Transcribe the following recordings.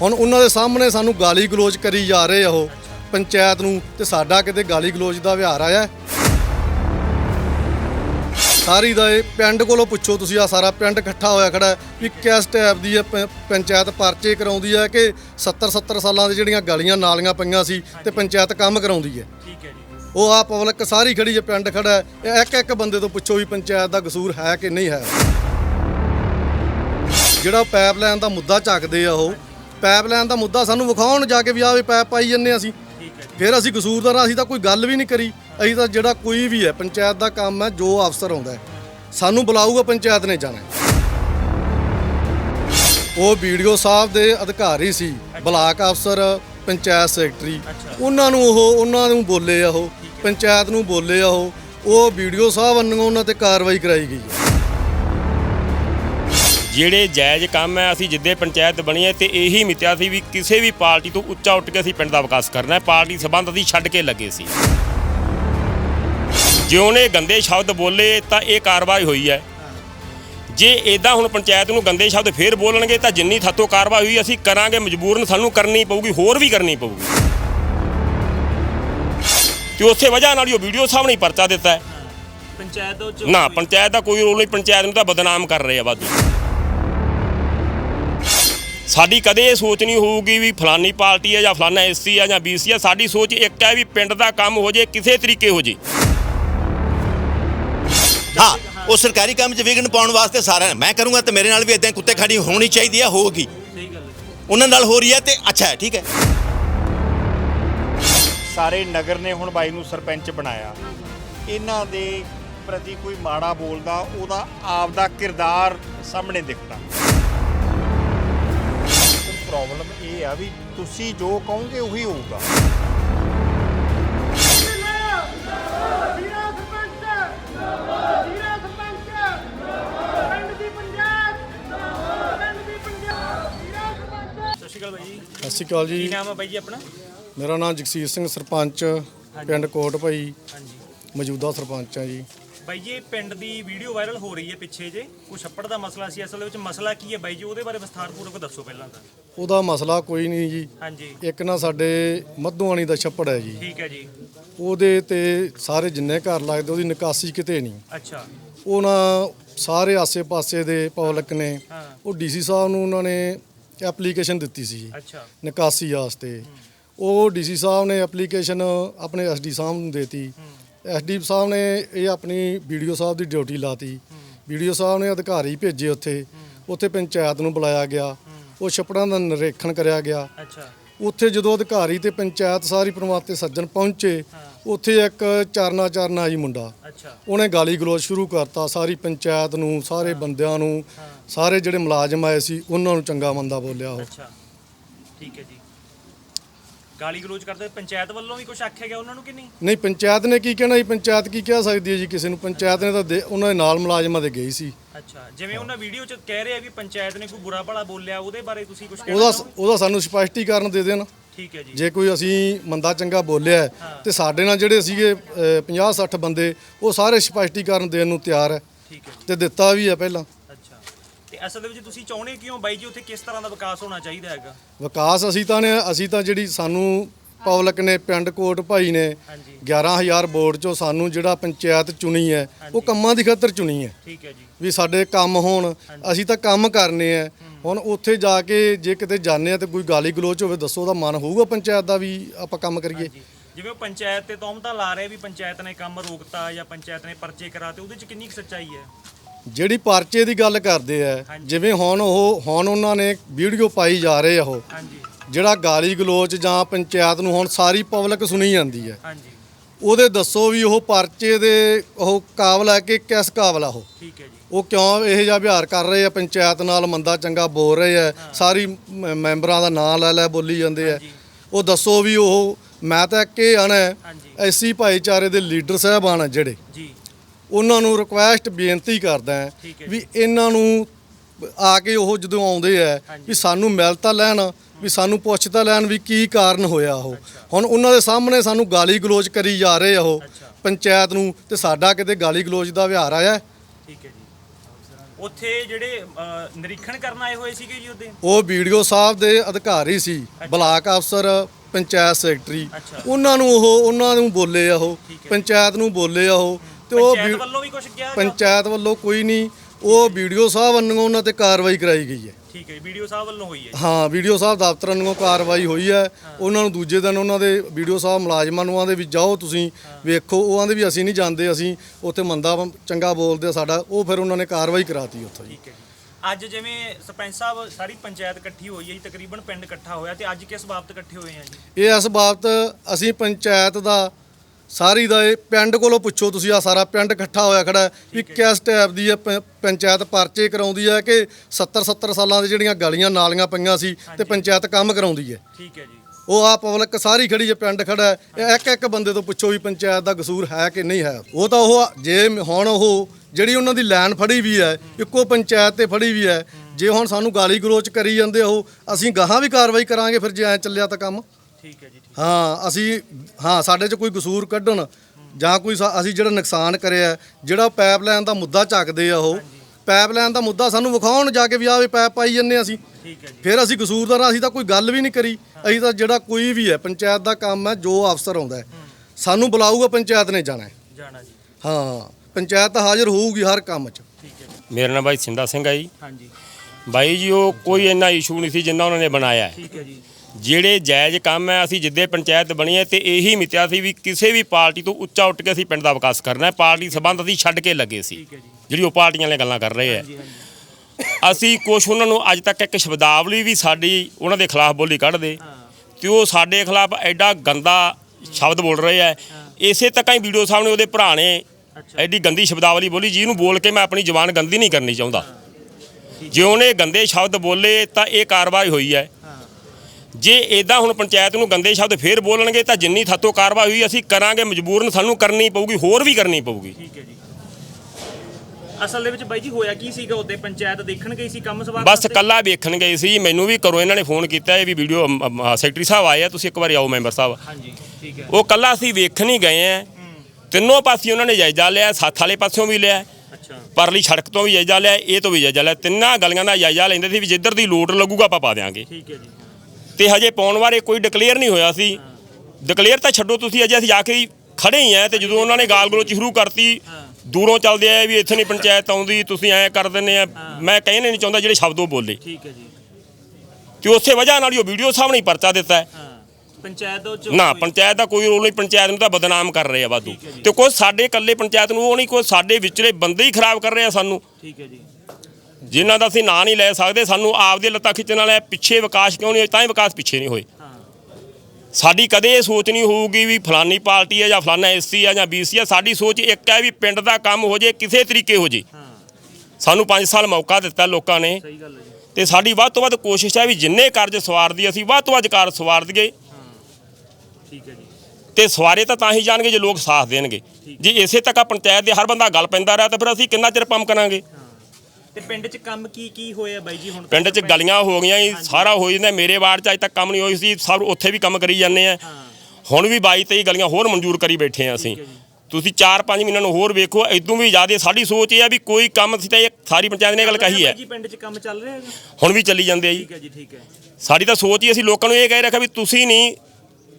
ਹੁਣ ਉਹਨਾਂ ਦੇ ਸਾਹਮਣੇ ਸਾਨੂੰ ਗਾਲੀ ਗਲੋਚ ਕਰੀ ਜਾ ਰਹੇ ਆ ਉਹ ਪੰਚਾਇਤ ਨੂੰ ਤੇ ਸਾਡਾ ਕਿਤੇ ਗਾਲੀ ਗਲੋਚ ਦਾ ਵਿਹਾਰ ਆਇਆ। ਹੈ? ਸਾਰੀ ਦਾ ਇਹ ਪਿੰਡ ਕੋਲੋਂ ਪੁੱਛੋ ਤੁਸੀਂ ਆ ਸਾਰਾ ਪਿੰਡ ਇਕੱਠਾ ਹੋਇਆ ਖੜਾ ਹੈ ਵੀ ਕਿਸ ਟਾਈਪ ਦੀ ਪ- ਪੰਚਾਇਤ ਪਰਚੇ ਕਰਾਉਂਦੀ ਹੈ ਕਿ 70 70 ਸਾਲਾਂ ਦੀ ਜਿਹੜੀਆਂ ਗਲੀਆਂ ਨਾਲੀਆਂ ਪਈਆਂ ਸੀ ਤੇ ਪੰਚਾਇਤ ਕੰਮ ਕਰਾਉਂਦੀ ਹੈ। ਠੀਕ ਹੈ ਜੀ। ਉਹ ਆ ਪਬਲਿਕ ਸਾਰੀ ਖੜੀ ਹੈ ਪਿੰਡ ਖੜਾ ਹੈ ਇੱਕ ਇੱਕ ਬੰਦੇ ਤੋਂ ਪੁੱਛੋ ਵੀ ਪੰਚਾਇਤ ਦਾ ਕਸੂਰ ਹੈ ਕਿ ਨਹੀਂ ਹੈ। ਜਿਹੜਾ ਪਾਈਪਲਾਈਨ ਦਾ ਮੁੱਦਾ ਚੱਕਦੇ ਆ ਉਹ ਪਾਈਪਲਾਈਨ ਦਾ ਮੁੱਦਾ ਸਾਨੂੰ ਵਿਖਾਉਣ ਜਾ ਕੇ ਵੀ ਆ ਵੀ ਪਾਈਪ ਪਾਈ ਜੰਨੇ ਅਸੀਂ। ਫਿਰ ਅਸੀਂ ਕਸੂਰਦਾਰ ਹਾਂ, ਅਸੀਂ ਤਾਂ ਕੋਈ ਗੱਲ ਵੀ ਨਹੀਂ ਕਰੀ। ਅਸੀਂ ਤਾਂ ਜਿਹੜਾ ਕੋਈ ਵੀ ਹੈ ਪੰਚਾਇਤ ਦਾ ਕੰਮ ਹੈ ਜੋ ਅਫਸਰ ਆਉਂਦਾ ਹੈ ਸਾਨੂੰ ਬੁਲਾਊਗਾ ਪੰਚਾਇਤ ਨੇ ਜਾਣਾ ਹੈ। ਉਹ ਵੀਡੀਓ ਸਾਹਿਬ ਦੇ ਅਧਿਕਾਰੀ ਸੀ ਬਲਾਕ ਅਫਸਰ ਪੰਚਾਇਤ ਸੈਕਟਰੀ। ਉਹਨਾਂ ਨੂੰ ਉਹ ਉਹਨਾਂ ਨੂੰ ਬੋਲੇ ਆ ਉਹ ਪੰਚਾਇਤ ਨੂੰ ਬੋਲੇ ਆ ਉਹ। ਉਹ ਵੀਡੀਓ ਸਾਹਿਬ ਵੱਲੋਂ ਉਹਨਾਂ ਤੇ ਕਾਰਵਾਈ ਕਰਾਈ ਗਈ ਹੈ। ਜਿਹੜੇ ਜਾਇਜ਼ ਕੰਮ ਹੈ ਅਸੀਂ ਜਿੱਦੇ ਪੰਚਾਇਤ ਬਣੀ ਹੈ ਤੇ ਇਹੀ ਮਿੱਤਿਆ ਸੀ ਵੀ ਕਿਸੇ ਵੀ ਪਾਰਟੀ ਤੋਂ ਉੱਚਾ ਉੱਠ ਕੇ ਅਸੀਂ ਪਿੰਡ ਦਾ ਵਿਕਾਸ ਕਰਨਾ ਹੈ। ਪਾਰਟੀ ਸਬੰਧ ਅਸੀਂ ਛੱਡ ਕੇ ਲੱਗੇ ਸੀ। ਜੇ ਉਹਨੇ ਗੰਦੇ ਸ਼ਬਦ ਬੋਲੇ ਤਾਂ ਇਹ ਕਾਰਵਾਈ ਹੋਈ ਹੈ। ਜੇ ਇਦਾਂ ਹੁਣ ਪੰਚਾਇਤ ਨੂੰ ਗੰਦੇ ਸ਼ਬਦ ਫੇਰ ਬੋਲਣਗੇ ਤਾਂ ਜਿੰਨੀ ਥਾਤੋਂ ਕਾਰਵਾਈ ਹੋਈ ਅਸੀਂ ਕਰਾਂਗੇ। ਮਜਬੂਰਨ ਸਾਨੂੰ ਕਰਨੀ ਪਊਗੀ ਹੋਰ ਵੀ ਕਰਨੀ ਪਊਗੀ। ਤੇ ਉਸੇ ਵਜ੍ਹਾ ਨਾਲ ਹੀ ਉਹ ਵੀਡੀਓ ਸਾਹਮਣੇ ਹੀ ਪਰਚਾ ਦਿੱਤਾ ਹੈ। ਪੰਚਾਇਤ ਦੇ ਨਾ ਪੰਚਾਇਤ ਦਾ ਕੋਈ ਰੋਲ ਨਹੀਂ। ਪੰਚਾਇਤ ਨੂੰ ਤਾਂ ਬਦਨਾਮ ਕਰ ਰਹੇ ਆ ਵਾਧੂ। ਸਾਡੀ ਕਦੇ ਇਹ ਸੋਚ ਨਹੀਂ ਹੋਊਗੀ ਵੀ ਫਲਾਨੀ ਪਾਰਟੀ ਹੈ ਜਾਂ ਫਲਾਨਾ ਐਸਸੀ ਹੈ ਜਾਂ ਬੀਸੀ ਹੈ ਸਾਡੀ ਸੋਚ ਇੱਕ ਹੈ ਵੀ ਪਿੰਡ ਦਾ ਕੰਮ ਹੋ ਜੇ ਕਿਸੇ ਤਰੀਕੇ ਹੋ ਜੇ। ਹਾਂ ਉਹ ਸਰਕਾਰੀ ਕੰਮ 'ਚ ਵਿਘਨ ਪਾਉਣ ਵਾਸਤੇ ਸਾਰਾ ਮੈਂ ਕਰੂੰਗਾ ਤੇ ਮੇਰੇ ਨਾਲ ਵੀ ਇਦਾਂ ਕੁੱਤੇ ਖਾਣੀ ਹੋਣੀ ਚਾਹੀਦੀ ਹੈ ਹੋਊਗੀ। ਸਹੀ ਗੱਲ ਹੈ ਉਹਨਾਂ ਨਾਲ ਹੋ ਰਹੀ ਹੈ ਤੇ ਅੱਛਾ ਹੈ ਠੀਕ ਹੈ। ਸਾਰੇ ਨਗਰ ਨੇ ਹੁਣ ਬਾਈ ਨੂੰ ਸਰਪੰਚ ਬਣਾਇਆ। ਇਹਨਾਂ ਦੇ ਪ੍ਰਤੀ ਕੋਈ ਮਾੜਾ ਬੋਲਦਾ ਉਹਦਾ ਆਪਦਾ ਕਿਰਦਾਰ ਸਾਹਮਣੇ ਦਿਖਦਾ। ਪ੍ਰੋਬਲਮ ਇਹ ਆ ਵੀ ਤੁਸੀਂ ਜੋ ਕਹੋਗੇ ਉਹੀ ਹੋਊਗਾ। ਜੀਰਾ ਸਰਪੰਚ ਜੀਰਾ ਸਰਪੰਚ ਪਿੰਡ ਦੀ ਪੰਜਾਬ ਪਿੰਡ ਦੀ ਪੰਜਾਬ ਜੀਰਾ ਸਰਪੰਚ ਸਤਿ ਸ਼੍ਰੀ ਅਕਾਲ ਬਾਈ ਜੀ। ਸਤਿ ਸ਼੍ਰੀ ਅਕਾਲ ਕੀ ਜੀ ਨਾਮ ਹੈ ਬਾਈ ਜੀ ਆਪਣਾ? ਮੇਰਾ ਨਾਮ ਜਗਸੀਰ ਸਿੰਘ ਸਰਪੰਚ ਪਿੰਡ ਕੋਟ ਭਾਈ ਹਾਂਜੀ। ਮੌਜੂਦਾ ਸਰਪੰਚ ਆ ਜੀ। ਬਾਈ ਜੀ ਪਿੰਡ ਦੀ ਵੀਡੀਓ ਵਾਇਰਲ ਹੋ ਰਹੀ ਹੈ ਪਿੱਛੇ ਜੇ। ਕੋਈ ਛੱਪੜ ਦਾ ਮਸਲਾ ਸੀ ਅਸਲ ਵਿੱਚ ਮਸਲਾ ਕੀ ਹੈ ਬਾਈ ਜੀ? ਉਹਦੇ ਬਾਰੇ ਵਿਸਥਾਰਪੂਰਵਕ ਦੱਸੋ ਪਹਿਲਾਂ ਤਾਂ। ਉਹਦਾ ਮਸਲਾ ਕੋਈ ਨਹੀਂ ਜੀ। ਹਾਂਜੀ। ਇੱਕ ਨਾ ਸਾਡੇ ਮੱਧੂਆਣੀ ਦਾ ਛੱਪੜ ਹੈ ਜੀ। ਠੀਕ ਹੈ ਜੀ। ਉਹਦੇ ਤੇ ਸਾਰੇ ਜਿੰਨੇ ਘਰ ਲੱਗਦੇ ਉਹਦੀ ਨਿਕਾਸੀ ਕਿਤੇ ਨਹੀਂ। ਅੱਛਾ। ਉਹਨਾਂ ਸਾਰੇ ਆਸੇ-ਪਾਸੇ ਦੇ ਪਬਲਿਕ ਨੇ। ਹਾਂ। ਉਹ ਡੀਸੀ ਸਾਹਿਬ ਨੂੰ ਉਹਨਾਂ ਨੇ ਐਪਲੀਕੇਸ਼ਨ ਦਿੱਤੀ ਸੀ। ਜੀ, ਅੱਛਾ। ਨਿਕਾਸੀ ਵਾਸਤੇ। ਉਹ ਡੀਸੀ ਸਾਹਿਬ ਨੇ ਐਪਲੀਕੇਸ਼ਨ ਆਪਣੇ ਐਸਡੀ ਸਾਹਿਬ ਨੂੰ ਦੇਤੀ। ਐਸਡੀ ਸਾਹਿਬ ਨੇ ਇਹ ਆਪਣੀ ਵੀਡੀਓ ਸਾਹਿਬ ਦੀ ਡਿਊਟੀ ਲਾਤੀ। ਵੀਡੀਓ ਸਾਹਿਬ ਨੇ ਅਧਿਕਾਰੀ ਭੇਜੇ ਉੱਥੇ। ਉੱਥੇ ਪੰਚਾਇਤ ਨੂੰ ਬੁਲਾਇਆ ਗਿਆ। ਉਹ ਛੱਪੜਾਂ ਦਾ ਨਿਰੀਖਣ ਕਰਿਆ ਗਿਆ। ਅੱਛਾ। ਉੱਥੇ ਜਦੋਂ ਅਧਿਕਾਰੀ ਤੇ ਪੰਚਾਇਤ ਸਾਰੀ ਪ੍ਰਮਾਤੇ ਸੱਜਣ ਪਹੁੰਚੇ ਉੱਥੇ ਇੱਕ ਚਰਨਾ ਚਰਨਾ ਜੀ ਮੁੰਡਾ। ਉਹਨੇ ਗਾਲੀ ਗਲੋਚ ਸ਼ੁਰੂ ਕਰਤਾ। ਸਾਰੀ ਪੰਚਾਇਤ ਨੂੰ ਸਾਰੇ ਬੰਦਿਆਂ ਨੂੰ ਸਾਰੇ ਜਿਹੜੇ ਮੁਲਾਜ਼ਮ ਆਏ ਸੀ ਉਹਨਾਂ ਨੂੰ ਚੰਗਾ ਮੰਦਾ ਬੋਲਿਆ ਉਹ। ਠੀਕ ਹੈ ਜੀ। ਗਾਲੀ ਗਲੋਚ ਕਰਦੇ ਪੰਚਾਇਤ ਵੱਲੋਂ ਵੀ ਕੁਝ ਆਖਿਆ ਗਿਆ ਉਹਨਾਂ ਨੂੰ ਕਿ ਨਹੀਂ? ਨਹੀਂ ਪੰਚਾਇਤ ਨੇ ਕੀ ਕਹਿਣਾ? ਜੀ ਪੰਚਾਇਤ ਕੀ ਕਹਿ ਸਕਦੀ ਹੈ ਜੀ ਕਿਸੇ ਨੂੰ? ਪੰਚਾਇਤ ਨੇ ਤਾਂ ਦੇ- ਉਹਨਾਂ ਦੇ ਨਾਲ ਮੁਲਾਜ਼ਮਾਂ ਦੇ ਗਈ ਸੀ। ਅੱਛਾ ਜਿਵੇਂ ਉਹਨਾਂ ਵੀਡੀਓ 'ਚ ਕਹਿ ਰਹੇ ਆ ਵੀ ਪੰਚਾਇਤ ਨੇ ਕੋਈ ਬੁਰਾ ਭਲਾ ਬੋਲਿਆ ਉਹਦੇ ਬਾਰੇ ਤੁਸੀਂ ਕੁਝ ਕਹਿਣਾ ਉਹਦਾ ਚਾਹੋਗੇ? ਉਹਦਾ ਸਾਨੂੰ ਸਪਸ਼ਟੀਕਰਨ ਦੇ ਦੇਣ। ਠੀਕ ਹੈ ਜੀ। ਜੇ ਕੋਈ ਅਸੀਂ ਮੰਦਾ ਚੰਗਾ ਬੋਲਿਆ ਹੈ, ਤੇ ਸਾਡੇ ਨਾਲ ਜਿਹੜੇ ਸੀਗੇ 50 60 ਬੰਦੇ ਉਹ ਸਾਰੇ ਸਪਸ਼ਟੀਕਰਨ ਦੇਣ ਨੂੰ ਤਿਆਰ ਹੈ। ਠੀਕ ਹੈ ਜੀ। ਤੇ ਦਿੱਤਾ ਵੀ ਹੈ ਪਹਿਲਾਂ। ਤੇ ਅਸਲ ਦੇ ਵਿੱਚ ਤੁਸੀਂ ਚਾਹੁੰਦੇ ਕਿਉਂ ਬਾਈ ਜੀ ਉੱਥੇ ਕਿਸ ਤਰ੍ਹਾਂ ਦਾ ਵਿਕਾਸ ਹੋਣਾ ਚਾਹੀਦਾ ਹੈਗਾ? ਵਿਕਾਸ ਅਸੀਂ ਤਾਂ ਨੇ ਅਸੀਂ ਤਾਂ ਜਿਹੜੀ ਸਾਨੂੰ ਪਬਲਿਕ ਨੇ ਪਿੰਡ ਕੋਟ ਭਾਈ ਨੇ ਹਾਂਜੀ। 11000 ਵੋਟ ਚੋਂ ਸਾਨੂੰ ਜਿਹੜਾ ਪੰਚਾਇਤ ਚੁਣੀ ਹੈ ਉਹ ਕੰਮਾਂ ਦੀ ਖਾਤਰ ਚੁਣੀ ਹੈ। ਠੀਕ ਹੈ ਜੀ। ਵੀ ਸਾਡੇ ਕੰਮ ਹੋਣ ਅਸੀਂ ਤਾਂ ਕੰਮ ਕਰਨੇ ਆ ਹੁਣ ਉੱਥੇ ਜਾ ਕੇ ਜੇ ਕਿਤੇ ਜਾਂਦੇ ਆ ਤੇ ਕੋਈ ਗਾਲੀ ਗਲੋਚ ਹੋਵੇ ਦੱਸੋ ਉਹਦਾ ਮਨ ਹੋਊਗਾ ਪੰਚਾਇਤ ਦਾ ਵੀ ਆਪਾਂ ਕੰਮ ਕਰੀਏ? ਜਿਵੇਂ ਉਹ ਪੰਚਾਇਤ ਤੇ ਤੌਮਤਾਂ ਲਾ ਰਹੇ ਵੀ ਪੰਚਾਇਤ ਨੇ ਕੰਮ ਰੋਕਤਾ ਜਾਂ ਪੰਚਾਇਤ ਨੇ ਪਰਚੇ ਕਰਾਤੇ ਉਹਦੇ 'ਚ ਕਿੰਨੀ ਸੱਚਾਈ ਹੈ? ਜਿਹੜੀ ਪਰਚੇ ਦੀ ਗੱਲ ਕਰਦੇ ਆ। ਜਿਵੇਂ ਹੁਣ ਉਹ ਹੁਣ ਉਹਨਾਂ ਨੇ ਵੀਡੀਓ ਪਾਈ ਜਾ ਰਹੇ ਆ ਉਹ। ਹਾਂਜੀ। ਜਿਹੜਾ ਗਾਲੀ ਗਲੋਚ ਜਾਂ ਪੰਚਾਇਤ ਨੂੰ ਹੁਣ ਸਾਰੀ ਪਬਲਿਕ ਸੁਣੀ ਜਾਂਦੀ ਹੈ ਹਾਂਜੀ। ਉਹਦੇ ਦੱਸੋ ਵੀ ਉਹ ਪਰਚੇ ਦੇ ਉਹ ਕਾਬਲ ਹੈ ਕਿ ਕਿਸ ਕਾਬਲ ਆ ਉਹ? ਠੀਕ ਹੈ ਜੀ। ਉਹ ਕਿਉਂ ਇਹ ਜਿਹਾ ਵਿਹਾਰ ਕਰ ਰਹੇ ਆ? ਪੰਚਾਇਤ ਨਾਲ ਮੰਦਾ ਚੰਗਾ ਬੋਲ ਰਹੇ ਆ। ਸਾਰੀ ਮੈਂਬਰਾਂ ਦਾ ਨਾਂ ਲੈ ਲੈ ਬੋਲੀ ਜਾਂਦੇ ਆ। ਉਹ ਦੱਸੋ ਵੀ ਉਹ ਮੈਂ ਤਾਂ ਕਿ ਆਣਾ ਹਾਂਜੀ। ਐਸੀ ਭਾਈਚਾਰੇ ਦੇ ਲੀਡਰ ਸਾਹਿਬਾਨ ਆ ਜਿਹੜੇ। ਜੀ। ਉਹਨਾਂ ਨੂੰ ਰਿਕੁਐਸਟ ਬੇਨਤੀ ਕਰਦਾ ਵੀ ਇਹਨਾਂ ਨੂੰ ਆ ਕੇ ਉਹ ਜਦੋਂ ਆਉਂਦੇ ਆ। ਵੀ ਸਾਨੂੰ ਮਿਲ ਤਾਂ ਲੈਣ ਵੀ ਸਾਨੂੰ ਪੁੱਛ ਤਾਂ ਲੈਣ ਵੀ ਕੀ ਕਾਰਨ ਹੋਇਆ ਉਹ ਹੁਣ ਉਹਨਾਂ ਦੇ ਸਾਹਮਣੇ ਸਾਨੂੰ ਗਾਲੀ ਗਲੋਚ ਕਰੀ ਜਾ ਰਹੇ ਆ ਉਹ। ਪੰਚਾਇਤ ਨੂੰ ਤੇ ਸਾਡਾ ਕਿਤੇ ਗਾਲੀ ਗਲੋਚ ਦਾ ਵਿਹਾਰ ਆਇਆ? ਠੀਕ ਹੈ ਜੀ ਉੱਥੇ ਜਿਹੜੇ ਨਿਰੀਖਣ ਕਰਨ ਆਏ ਹੋਏ ਸੀਗੇ ਜੀ ਉਹਦੇ ਉਹ ਵੀਡੀਓ ਸਾਹਿਬ ਦੇ ਅਧਿਕਾਰੀ ਸੀ ਬਲਾਕ ਅਫਸਰ ਪੰਚਾਇਤ ਸੈਕਟਰੀ। ਉਹਨਾਂ ਨੂੰ ਉਹ ਉਹਨਾਂ ਨੂੰ ਬੋਲੇ ਆ ਉਹ। ਪੰਚਾਇਤ ਨੂੰ ਬੋਲੇ ਆ ਉਹ ਤੇ ਉਹ ਪੰਚਾਇਤ ਵੀ- ਵੱਲੋਂ ਵੀ ਕੁਝ ਕਿਹਾ ਗਿਆ? ਪੰਚਾਇਤ ਵੱਲੋਂ ਕੋਈ ਨਹੀਂ। ਉਹ ਵੀਡੀਓ ਸਾਹਿਬ ਵੱਲੋਂ ਉਹਨਾਂ ਤੇ ਕਾਰਵਾਈ ਕਰਾਈ ਗਈ ਹੈ। ਠੀਕ ਹੈ ਵੀਡੀਓ ਸਾਹਿਬ ਵੱਲੋਂ ਹੋਈ ਹੈ ਜੀ। ਹਾਂ ਵੀਡੀਓ ਸਾਹਿਬ ਦਫ਼ਤਰ ਵੱਲੋਂ ਕਾਰਵਾਈ ਹੋਈ ਹੈ। ਉਹਨਾਂ ਨੂੰ ਦੂਜੇ ਦਿਨ ਉਹਨਾਂ ਦੇ ਵੀਡੀਓ ਸਾਹਿਬ ਮੁਲਾਜ਼ਮਾਂ ਨੂੰ ਆਂਦੇ ਵੀ ਜਾਓ ਤੁਸੀਂ ਵੇਖੋ। ਉਹ ਆਂਦੇ ਵੀ ਅਸੀਂ ਨਹੀਂ ਜਾਂਦੇ ਅਸੀਂ ਉੱਥੇ ਮੰਦਾ ਚੰਗਾ ਬੋਲਦੇ ਆ ਸਾਡਾ। ਉਹ ਫਿਰ ਉਹਨਾਂ ਨੇ ਕਾਰਵਾਈ ਕਰਾਤੀ ਉੱਥੋਂ ਜੀ। ਠੀਕ ਹੈ ਜੀ। ਅੱਜ ਜਿਵੇਂ ਸਰਪੰਚ ਸਾਹਿਬ ਸਾਰੀ ਪੰਚਾਇਤ ਇਕੱਠੀ ਹੋਈ ਹੈ ਜੀ ਤਕਰੀਬਨ ਪਿੰਡ ਇਕੱਠਾ ਹੋਇਆ ਤੇ ਅੱਜ ਕਿਸ ਬਾਬਤ ਇਕੱਠੇ ਹੋਏ ਆ ਜੀ? ਇਹ ਇਸ ਬਾਬਤ ਅਸੀਂ ਪੰਚਾਇਤ ਦਾ ਸਾਰੀ ਦਾ ਇਹ ਪਿੰਡ ਕੋਲੋਂ ਪੁੱਛੋ ਤੁਸੀਂ ਆ ਸਾਰਾ ਪਿੰਡ ਇਕੱਠਾ ਹੋਇਆ ਖੜਾ ਹੈ। ਵੀ ਕਿਸ ਟਾਈਪ ਦੀ ਇਹ ਪ- ਪੰਚਾਇਤ ਪਰਚੇ ਕਰਾਉਂਦੀ ਹੈ ਕਿ 70 70 ਸਾਲਾਂ ਦੀ ਜਿਹੜੀਆਂ ਗਲੀਆਂ ਨਾਲੀਆਂ ਪਈਆਂ ਸੀ ਤੇ ਪੰਚਾਇਤ ਕੰਮ ਕਰਾਉਂਦੀ ਹੈ। ਠੀਕ ਹੈ ਜੀ। ਉਹ ਆ ਪਬਲਿਕ ਸਾਰੀ ਖੜੀ ਹੈ ਪਿੰਡ ਖੜਾ ਹੈ। ਇਹ ਇੱਕ ਇੱਕ ਬੰਦੇ ਤੋਂ ਪੁੱਛੋ ਵੀ ਪੰਚਾਇਤ ਦਾ ਕਸੂਰ ਹੈ ਕਿ ਨਹੀਂ ਹੈ। ਉਹ ਤਾਂ ਉਹ ਜੇ ਹੁਣ ਉਹ ਜਿਹੜੀ ਉਹਨਾਂ ਦੀ ਲਾਈਨ ਫੜੀ ਵੀ ਹੈ ਇੱਕੋ ਪੰਚਾਇਤ ਤੇ ਫੜੀ ਵੀ ਹੈ ਜੇ ਹੁਣ ਸਾਨੂੰ ਗਾਲੀ ਗਲੋਚ ਕਰੀ ਜਾਂਦੇ ਉਹ ਅਸੀਂ ਗਾਹਾਂ ਵੀ ਕਾਰਵਾਈ ਕਰਾਂਗੇ ਫਿਰ ਜੇ ਐ ਚੱਲਿਆ ਤਾਂ ਕੰਮ। ਠੀਕ ਹੈ ਜੀ ਹਾਂ ਅਸੀਂ ਹਾਂ ਸਾਡੇ 'ਚ ਕੋਈ ਕਸੂਰ ਕੱਢਣ ਜਾਂ ਕੋਈ ਸਾ- ਅਸੀਂ ਜਿਹੜਾ ਨੁਕਸਾਨ ਕਰਿਆ ਜਿਹੜਾ ਪਾਈਪਲਾਈਨ ਦਾ ਮੁੱਦਾ ਚੱਕਦੇ ਆ ਉਹ ਪਾਈਪਲਾਈਨ ਦਾ ਮੁੱਦਾ ਸਾਨੂੰ ਵਿਖਾਉਣ ਜਾ ਕੇ ਵੀ ਆਹ ਵੀ ਪਾਈਪ ਪਾਈ ਜੰਨੇ ਅਸੀਂ। ਠੀਕ ਹੈ ਜੀ। ਫਿਰ ਅਸੀਂ ਕਸੂਰਦਾਰ ਅਸੀਂ ਤਾਂ ਕੋਈ ਗੱਲ ਵੀ ਨਹੀਂ ਕਰੀ। ਅਸੀਂ ਤਾਂ ਜਿਹੜਾ ਕੋਈ ਵੀ ਹੈ ਪੰਚਾਇਤ ਦਾ ਕੰਮ ਹੈ ਜੋ ਅਫਸਰ ਆਉਂਦਾ ਹੈ। ਸਾਨੂੰ ਬੁਲਾਊਗਾ ਪੰਚਾਇਤ ਨੇ ਜਾਣਾ ਹੈ। ਜਾਣਾ ਜੀ। ਹਾਂ ਪੰਚਾਇਤ ਤਾਂ ਹਾਜ਼ਰ ਹੋਊਗੀ ਹਰ ਕੰਮ 'ਚ। ਠੀਕ ਹੈ ਜੀ। ਮੇਰਾ ਨਾਮ ਬਾਈ ਸਿੰਦਾ ਸਿੰਘ ਹੈ ਜੀ। ਹਾਂਜੀ। ਬਾਈ ਜੀ ਉਹ ਕੋਈ ਇੰਨਾ ਇਸ਼ੂ ਨਹੀਂ ਸੀ ਜਿੰਨਾ ਉਹਨਾਂ ਨੇ ਬਣਾਇਆ ਹੈ। ਠੀਕ ਹੈ ਜੀ। ਜਿਹੜੇ ਜਾਇਜ਼ ਕੰਮ ਹੈ ਅਸੀਂ ਜਿੱਦੇ ਪੰਚਾਇਤ ਬਣੀ ਹੈ ਤੇ ਇਹੀ ਮਿੱਤਿਆ ਸੀ ਵੀ ਕਿਸੇ ਵੀ ਪਾਰਟੀ ਤੋਂ ਉੱਚਾ ਉੱਠ ਕੇ ਅਸੀਂ ਪਿੰਡ ਦਾ ਵਿਕਾਸ ਕਰਨਾ ਹੈ। ਪਾਰਟੀ ਸਬੰਧ ਅਸੀਂ ਛੱਡ ਕੇ ਲੱਗੇ ਸੀ ਜਿਹੜੀ ਉਹ ਪਾਰਟੀਆਂ ਵਾਲੀਆਂ ਗੱਲਾਂ ਕਰ ਰਹੇ ਹੈ। ਅਸੀਂ ਕੁਛ ਉਹਨਾਂ ਨੂੰ ਅੱਜ ਤੱਕ ਇੱਕ ਸ਼ਬਦਾਵਲੀ ਵੀ ਸਾਡੀ ਉਹਨਾਂ ਦੇ ਖਿਲਾਫ ਬੋਲੀ ਕੱਢਦੇ ਤੇ ਉਹ ਸਾਡੇ ਖਿਲਾਫ ਐਡਾ ਗੰਦਾ ਸ਼ਬਦ ਬੋਲ ਰਹੇ ਹੈ। ਇਸੇ ਤੱਕ ਹੀ ਵੀਡੀਓ ਸਾਹਮਣੇ ਉਹਦੇ ਭਰਾ ਨੇ ਐਡੀ ਗੰਦੀ ਸ਼ਬਦਾਵਲੀ ਬੋਲੀ ਜਿਹਨੂੰ ਬੋਲ ਕੇ ਮੈਂ ਆਪਣੀ ਜ਼ੁਬਾਨ ਗੰਦੀ ਨਹੀਂ ਕਰਨੀ ਚਾਹੁੰਦਾ। ਜੇ ਉਹਨੇ ਗੰਦੇ ਸ਼ਬਦ ਬੋਲੇ ਤਾਂ ਇਹ ਕਾਰਵਾਈ ਹੋਈ ਹਾਂ। ਜੇ ਇਦਾਂ ਹੁਣ ਪੰਚਾਇਤ ਨੂੰ ਗੰਦੇ ਸ਼ਬਦ ਫੇਰ ਬੋਲਣਗੇ ਤਾਂ ਜਿੰਨੀ ਥਾਤੋਂ ਕਾਰਵਾਈ ਹੋਈ ਅਸੀਂ ਕਰਾਂਗੇ ਮਜਬੂਰਨ ਸਾਨੂੰ ਕਰਨੀ ਪਊਗੀ ਹੋਰ ਵੀ ਕਰਨੀ ਪਊਗੀ। ਠੀਕ ਹੈ ਜੀ। ਅਸਲ ਦੇ ਵਿੱਚ ਬਾਈ ਜੀ ਹੋਇਆ ਕੀ ਸੀਗਾ? ਉਹਦੇ ਪੰਚਾਇਤ ਦੇਖਣ ਗਈ ਸੀ ਕੰਮ ਸਵਾਰ ਬਸ ਕੱਲਾ ਵੇਖਣ ਗਏ ਸੀ ਮੈਨੂੰ ਵੀ ਕਰੋ ਇਹਨਾਂ ਨੇ ਫੋਨ ਕੀਤਾ ਇਹ ਵੀ ਵੀਡੀਓ ਸੈਕਟਰੀ ਸਾਹਿਬ ਆਏ ਆ ਤੁਸੀਂ ਇੱਕ ਵਾਰੀ ਆਓ ਮੈਂਬਰ ਸਾਹਿਬ। ਹਾਂਜੀ ਠੀਕ ਹੈ। ਉਹ ਕੱਲਾ ਅਸੀਂ ਵੇਖਣ ਹੀ ਗਏ ਆ। ਤਿੰਨੋਂ ਪਾਸੇ ਉਹਨਾਂ ਨੇ ਜਾਇਜ਼ਾ ਲਿਆ ਸੱਥ ਵਾਲੇ ਪਾਸਿਓਂ ਵੀ ਲਿਆ ਪਰਲੀ ਸੜਕ ਤੋਂ ਵੀ ਜਾਇਜ਼ਾ ਲਿਆ ਇਹ ਤੋਂ ਵੀ ਜਾਇਜ਼ਾ ਲਿਆ। ਤਿੰਨਾਂ ਗਲੀਆਂ ਦਾ ਜਾਇਜ਼ਾ ਲੈਂਦੇ ਸੀ ਵੀ ਜਿੱਧਰ ਦੀ ਲੋਟ ਲੱਗੂਗਾ ਆਪਾਂ ਪਾ ਦਿਆਂਗੇ। ਠੀਕ ਹੈ ਜੀ। ਤੇ ਹਜੇ ਪਾਉਣ ਬਾਰੇ ਕੋਈ ਡਿਕਲੇਅਰ ਨਹੀਂ ਹੋਇਆ ਸੀ। ਡਿਕਲੇਅਰ ਤਾਂ ਛੱਡੋ ਤੁਸੀਂ ਅਜੇ ਅਸੀਂ ਜਾ ਕੇ ਖੜੇ ਹੀ ਆ ਤੇ ਜਦੋਂ ਉਹਨਾਂ ਨੇ ਗਾਲ ਗਲੋਚ ਸ਼ੁਰੂ ਕਰਤੀ ਦੂਰੋਂ ਚੱਲਦੇ ਆਏ ਵੀ ਇੱਥੇ ਨਹੀਂ ਪੰਚਾਇਤ ਆਉਂਦੀ ਤੁਸੀਂ ਐਂ ਕਰ ਦਿੰਦੇ ਆ। ਮੈਂ ਕਹਿਣੇ ਨਹੀਂ ਚਾਹੁੰਦਾ ਜਿਹੜੇ ਸ਼ਬਦ ਉਹ ਬੋਲੇ। ਠੀਕ ਹੈ ਜੀ। ਤੇ ਉਸੇ ਵਜ੍ਹਾ ਨਾਲ ਹੀ ਉਹ ਵੀਡੀਓ ਸਾਹਮਣੇ ਪਰਚਾ ਦਿੱਤਾ ਹੈ। ਪੰਚਾਇਤ ਦੇ ਨਾ ਪੰਚਾਇਤ ਦਾ ਕੋਈ ਰੋਲ ਨਹੀਂ ਪੰਚਾਇਤ ਨੂੰ ਤਾਂ ਬਦਨਾਮ ਕਰ ਰਹੇ ਆ ਵਾਧੂ। ਤੇ ਕੋਈ ਸਾਡੇ ਇਕੱਲੇ ਪੰਚਾਇਤ ਨੂੰ ਉਹ ਨਹੀਂ ਕੋਈ ਸਾਡੇ ਵਿਚਲੇ ਬੰਦੇ ਹੀ ਖਰਾਬ ਕਰ ਰਹੇ ਆ ਸਾਨੂੰ। ਠੀਕ ਹੈ ਜੀ। ਜਿਨ੍ਹਾਂ ਦਾ ਅਸੀਂ ਨਾਂ ਨਹੀਂ ਲੈ ਸਕਦੇ ਸਾਨੂੰ ਆਪਦੇ ਲੱਤਾਂ ਖਿੱਚਣ ਵਾਲੇ ਪਿੱਛੇ ਵਿਕਾਸ ਕਿਉਂ ਨਹੀਂ ਹੋਏ ਤਾਂ ਹੀ ਵਿਕਾਸ ਪਿੱਛੇ ਨਹੀਂ ਹੋਏ। ਸਾਡੀ ਕਦੇ ਇਹ ਸੋਚ ਨਹੀਂ ਹੋਊਗੀ ਵੀ ਫਲਾਨੀ ਪਾਰਟੀ ਹੈ ਜਾਂ ਫਲਾਨਾ ਐਸਸੀ ਹੈ ਜਾਂ ਬੀਸੀ ਹੈ ਸਾਡੀ ਸੋਚ ਇੱਕ ਹੈ ਵੀ ਪਿੰਡ ਦਾ ਕੰਮ ਹੋ ਜੇ ਕਿਸੇ ਤਰੀਕੇ ਹੋ ਜੇ। ਸਾਨੂੰ 5 ਸਾਲ ਮੌਕਾ ਦਿੱਤਾ ਲੋਕਾਂ ਨੇ। ਤੇ ਸਾਡੀ ਵੱਧ ਤੋਂ ਵੱਧ ਕੋਸ਼ਿਸ਼ ਹੈ ਵੀ ਜਿੰਨੇ ਕਾਰਜ ਸਵਾਰ ਦੀ ਅਸੀਂ ਵੱਧ ਤੋਂ ਵੱਧ ਕਾਰਜ ਸਵਾਰ ਦਈਏ ਠੀਕ ਹੈ ਜੀ। ਤੇ ਸਵਾਰੇ ਤਾਂ ਤਾਂ ਹੀ ਜਾਣਗੇ ਜੇ ਲੋਕ ਸਾਥ ਦੇਣਗੇ। ਜੇ ਇਸੇ ਤੱਕ ਆ ਪੰਚਾਇਤ ਦੇ ਹਰ ਬੰਦਾ ਗੱਲ ਪੈਂਦਾ ਰਿਹਾ ਤਾਂ ਫਿਰ ਅਸੀਂ ਕਿੰਨਾ ਚਿਰ ਪੰਮ ਕਰਾਂਗੇ? ਤੇ ਪਿੰਡ 'ਚ ਕੰਮ ਕੀ ਕੀ ਹੋਇਆ ਬਾਈ ਜੀ ਹੁਣ? ਪਿੰਡ 'ਚ ਗਲੀਆਂ ਹੋ ਗਈਆਂ ਜੀ ਸਾਰਾ ਹੋ ਜਾਂਦਾ ਮੇਰੇ ਵਾਰਡ 'ਚ ਅਜੇ ਤੱਕ ਕੰਮ ਨਹੀਂ ਹੋਈ ਸੀ ਸਭ ਉੱਥੇ ਵੀ ਕੰਮ ਕਰੀ ਜਾਂਦੇ ਆ। ਹੁਣ ਵੀ 22 23 ਗਲੀਆਂ ਹੋਰ ਮਨਜ਼ੂਰ ਕਰੀ ਬੈਠੇ ਆ ਅਸੀਂ। ਤੁਸੀਂ 4-5 ਮਹੀਨਿਆਂ ਨੂੰ ਹੋਰ ਵੇਖੋ ਇਦੋਂ ਵੀ ਜ਼ਿਆਦਾ ਸਾਡੀ ਸੋਚ ਇਹ ਆ ਵੀ ਕੋਈ ਕੰਮ ਸੀ ਤਾਂ ਇਹ ਸਾਰੀ ਪੰਚਾਇਤ ਨੇ ਇਹ ਗੱਲ ਕਹੀ ਹੈ। ਜੀ ਪਿੰਡ 'ਚ ਕੰਮ ਚੱਲ ਰਿਹਾ ਹੈਗਾ? ਹੁਣ ਵੀ ਚੱਲੀ ਜਾਂਦੇ ਆ ਜੀ। ਠੀਕ ਹੈ ਜੀ ਠੀਕ ਹੈ। ਸਾਡੀ ਤਾਂ ਸੋਚ ਹੀ ਅਸੀਂ ਲੋਕਾਂ ਨੂੰ ਇਹ ਕਹਿ ਰੱਖਿਆ ਵੀ ਤੁਸੀਂ ਨਹੀਂ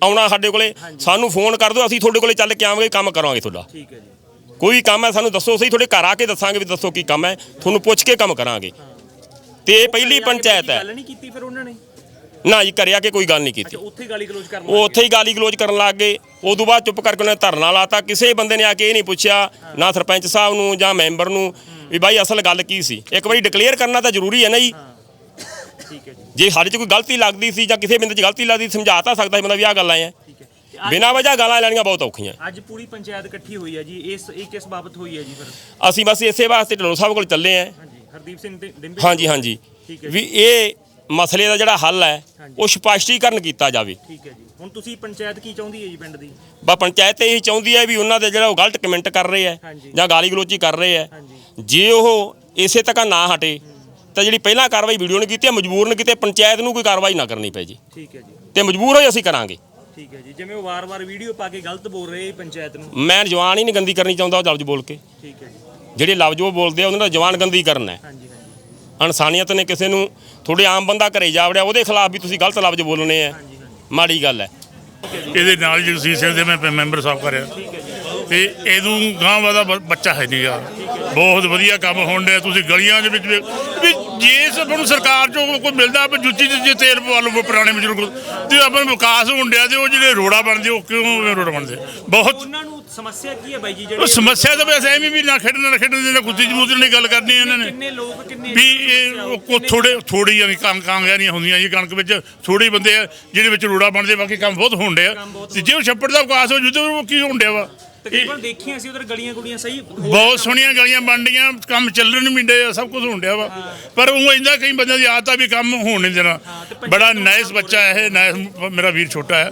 ਆਉਣਾ ਸਾਡੇ ਕੋਲੇ ਸਾਨੂੰ ਫੋਨ ਕਰ ਦਿਓ ਅਸੀਂ ਤੁਹਾਡੇ ਕੋਲੇ ਚੱਲ ਕੇ ਆਵਾਂਗੇ ਕੰਮ ਕਰਾਂਗੇ ਤੁਹਾਡਾ। ਠੀਕ ਹੈ ਜੀ। ਕੋਈ ਕੰਮ ਹੈ ਸਾਨੂੰ ਦੱਸੋ ਸਹੀ ਤੁਹਾਡੇ ਘਰ ਆ ਕੇ ਦੱਸਾਂਗੇ ਵੀ ਦੱਸੋ ਕੀ ਕੰਮ ਹੈ ਤੁਹਾਨੂੰ ਪੁੱਛ ਕੇ ਕੰਮ ਕਰਾਂਗੇ। ਤੇ ਇਹ ਪਹਿਲੀ ਪੰਚਾਇਤ ਹੈ। ਗੱਲ ਨਹੀਂ ਕੀਤੀ ਫਿਰ ਉਹਨਾਂ ਨੇ? ਨਾ ਜੀ ਕਰਿਆ ਕੇ ਕੋਈ ਗੱਲ ਨਹੀਂ ਕੀਤੀ। ਉੱਥੇ ਗਾਲੀ ਗਲੋਚ ਕਰਨ ਉਹ ਉੱਥੇ ਹੀ ਗਾਲੀ ਗਲੋਚ ਕਰਨ ਲੱਗ ਗਏ। ਉਦੋਂ ਬਾਅਦ ਚੁੱਪ ਕਰਕੇ ਉਹਨੇ ਧਰਨਾ ਲਾਤਾ ਕਿਸੇ ਬੰਦੇ ਨੇ ਆ ਕੇ ਇਹ ਨਹੀਂ ਪੁੱਛਿਆ ਨਾ ਸਰਪੰਚ ਸਾਹਿਬ ਨੂੰ ਜਾਂ ਮੈਂਬਰ ਨੂੰ ਵੀ ਬਾਈ ਅਸਲ ਗੱਲ ਕੀ ਸੀ? ਇੱਕ ਵਾਰੀ ਡਿਕਲੇਅਰ ਕਰਨਾ ਤਾਂ ਜ਼ਰੂਰੀ ਹੈ ਨਾ ਜੀ। ਠੀਕ ਹੈ ਜੀ। ਜੇ ਸਾਡੇ 'ਚ ਕੋਈ ਗਲਤੀ ਲੱਗਦੀ ਸੀ ਜਾਂ ਕਿਸੇ ਬੰਦੇ 'ਚ ਗਲਤੀ ਲੱਗਦੀ ਸਮਝਾ ਤਾਂ ਸਕਦਾ ਸੀ ਬੰਦਾ ਵੀ ਆਹ ਗੱਲਾਂ ਆ ਤੇ ਅੱਜ- ਬਿਨਾਂ ਵਜ੍ਹਾ ਗਾਲਾਂ ਲੈਣੀਆਂ ਬਹੁਤ ਔਖੀਆਂ। ਅੱਜ ਪੂਰੀ ਪੰਚਾਇਤ ਇਕੱਠੀ ਹੋਈ ਹੈ ਜੀ। ਇਸ ਇਹ ਕਿਸ ਬਾਬਤ ਹੋਈ ਹੈ ਜੀ ਫਿਰ? ਅਸੀਂ ਬਸ ਇਸੇ ਵਾਸਤੇ ਢਲੋਂ ਸਾਹਿਬ ਕੋਲ ਚੱਲੇ ਆਂ ਹਾਂਜੀ ਹਰਦੀਪ ਸਿੰਘ ਡਿੰਬੇ ਹਾਂਜੀ ਹਾਂਜੀ। ਠੀਕ ਹੈ ਵੀ ਇਹ ਮਸਲੇ ਦਾ ਜਿਹੜਾ ਹੱਲ ਹੈ। ਉਹ ਸਪਸ਼ਟੀਕਰਨ ਕੀਤਾ ਜਾਵੇ। ਠੀਕ ਹੈ ਜੀ। ਹੁਣ ਤੁਸੀਂ ਪੰਚਾਇਤ ਕੀ ਚਾਹੁੰਦੀ ਹੈ ਜੀ ਪਿੰਡ ਦੀ? ਬਾ ਪੰਚਾਇਤ ਇਹ ਚਾਹੁੰਦੀ ਹੈ ਵੀ ਉਹਨਾਂ ਦੇ ਜਿਹੜਾ ਉਹ ਗਲਤ ਕਮੈਂਟ ਕਰ ਰਹੇ ਹਾਂਜੀ। ਹੈ ਜਾਂ ਗਾਲੀ ਗਲੋਚੀ ਕਰ ਰਹੇ ਹੈ। ਹਾਂਜੀ। ਜੇ ਉਹ ਇਸੇ ਤੱਕ ਨਾ ਹਟੇ ਤਾਂ ਜਿਹੜੀ ਪਹਿਲਾਂ ਕਾਰਵਾਈ ਵੀਡੀਓ ਨੇ ਕੀਤੀ ਹੈ ਮਜਬੂਰਨ ਕਿਤੇ ਪੰਚਾਇਤ ਨੂੰ ਕੋਈ ਕਾਰਵਾਈ ਨਾ ਕਰਨੀ ਪੈ ਜੀ। ਠੀਕ ਹੈ ਜੀ। ਤੇ ਮਜਬੂਰ ਹੋਈ ਅਸੀਂ ਕਰਾਂਗੇ। ਠੀਕ ਹੈ ਜੀ। ਜਿਵੇਂ ਉਹ ਵਾਰ-ਵਾਰ ਵੀਡੀਓ ਪਾ ਕੇ ਗਲਤ ਬੋਲ ਰਹੇ ਪੰਚਾਇਤ ਨੂੰ। ਮੈਂ ਜਵਾਨ ਹੀ ਨਹੀਂ ਗੰਦੀ ਕਰਨੀ ਚਾਹੁੰਦਾ ਉਹ ਲਫ਼ਜ਼ ਬੋਲ ਕੇ। ਠੀਕ ਹੈ ਜੀ। ਜਿਹੜੇ ਲਫ਼ਜ਼ ਉਹ ਬੋਲਦੇ ਆ ਉਹਨਾਂ ਦਾ ਜਵਾਨਗੰਦੀ ਕਰਨਾ ਹੈ। ਹਾਂਜੀ ਹਾਂਜੀ। ਇਨਸਾਨੀਅਤ ਨੇ ਕਿਸੇ ਨੂੰ ਤੁਹਾਡੇ ਆਮ ਬੰਦਾ ਘਰੇ ਜਾ ਵੜਿਆ ਉਹਦੇ ਖਿਲਾਫ ਵੀ ਤੁਸੀਂ ਗਲਤ ਲਫ਼ਜ਼ ਬੋਲਣੇ ਆ। ਮਾੜੀ ਗੱਲ ਹੈ। ਇਹਦੇ ਨਾਲ ਜਗਸੀਰ ਸਿੰਘ ਦੇ ਮੈਂ ਮੈਂਬਰ ਸਾਹਿਬ ਕਰਿਆ। ਤੇ ਇਹਨੂੰ ਗਾਂ ਬ- ਬੱਚਾ ਹੈ ਨਹੀਂਗਾ ਬਹੁਤ ਵਧੀਆ ਕੰਮ ਹੋਣ ਡਿਆ ਤੁਸੀਂ ਗਲੀਆਂ ਦੇ ਵਿੱਚ ਵੀ ਵੀ ਜੇ ਸਭ ਨੂੰ ਸਰਕਾਰ ਚੋਂ ਕੋਈ ਮਿਲਦਾ ਵੀ ਜੁੱਤੀ ਜੇ ਤੇਲ ਪਵਾ ਲਓ ਪੁਰਾਣੇ ਬਜ਼ੁਰਗ ਤੇ ਆਪਾਂ ਨੂੰ ਵਿਕਾਸ ਹੋਣ ਡਿਆ ਤੇ ਉਹ ਜਿਹੜੇ ਰੋੜਾ ਬਣਦੇ ਉਹ ਕਿਉਂ ਰੋੜਾ ਬਣਦੇ? ਬਹੁਤ ਉਹਨਾਂ ਨੂੰ ਸਮੱਸਿਆ ਕੀ ਹੈ ਬਾਈ ਜੀ ਜਿਹੜੇ ਸਮੱਸਿਆ ਤਾਂ ਵੈਸੇ ਐਵੇਂ ਵੀ ਨਾ ਖੇਡਣ ਨਾ ਖੇਡਣ ਦੇ ਨਾ ਕੁੱਤੀ ਜਮੂਤ ਨਹੀਂ ਗੱਲ ਕਰਨੀ ਇਹਨਾਂ ਨੇ। ਕਿੰਨੇ ਲੋਕ ਕਿੰਨੇ ਵੀ ਇਹ ਕੋ ਥੋੜੇ ਥੋੜੀ ਆ ਕਾਂ ਕਾਂਗਿਆ ਨਹੀਂ ਹੁੰਦੀਆਂ ਜੀ ਕਣਕ ਵਿੱਚ ਥੋੜੇ ਬੰਦੇ ਆ ਜਿਹਦੇ ਵਿੱਚ ਰੋੜਾ ਬਣਦੇ ਬਾਕੀ ਕੰਮ ਬਹੁਤ ਹੋਣ ਡਿਆ। ਤੇ ਜੇ ਉਹ ਛੱਪੜ ਦਾ ਵਿਕਾਸ ਹੋ ਜੂ ਤੇ ਉਹ ਕੀ ਵਾ? ਤਕਰੀਬਨ ਦੇਖੀਆਂ ਸੀ ਉਧਰ ਗਲੀਆਂ ਗੁੜੀਆਂ ਸਹੀ ਹੋ- ਬਹੁਤ ਸੋਹਣੀਆਂ ਗਲੀਆਂ ਬਣਦੀਆਂ ਕੰਮ ਚੱਲਣ ਵੀ ਡੇ ਆ ਸਭ ਕੁਝ ਹੋਣ ਡਿਆ ਵਾ। ਪਰ ਉਹ ਇੰਦਾ ਕਈ ਬੰਦਿਆਂ ਦੀ ਆਦਤ ਆ ਵੀ ਕੰਮ ਹੋਣ ਨਹੀਂ ਦੇਣਾ। ਬੜਾ ਨਾਈਸ ਬੱਚਾ ਹੈ ਇਹ ਨਾਈਸ ਮੇਰਾ ਵੀਰ ਛੋਟਾ ਹੈ।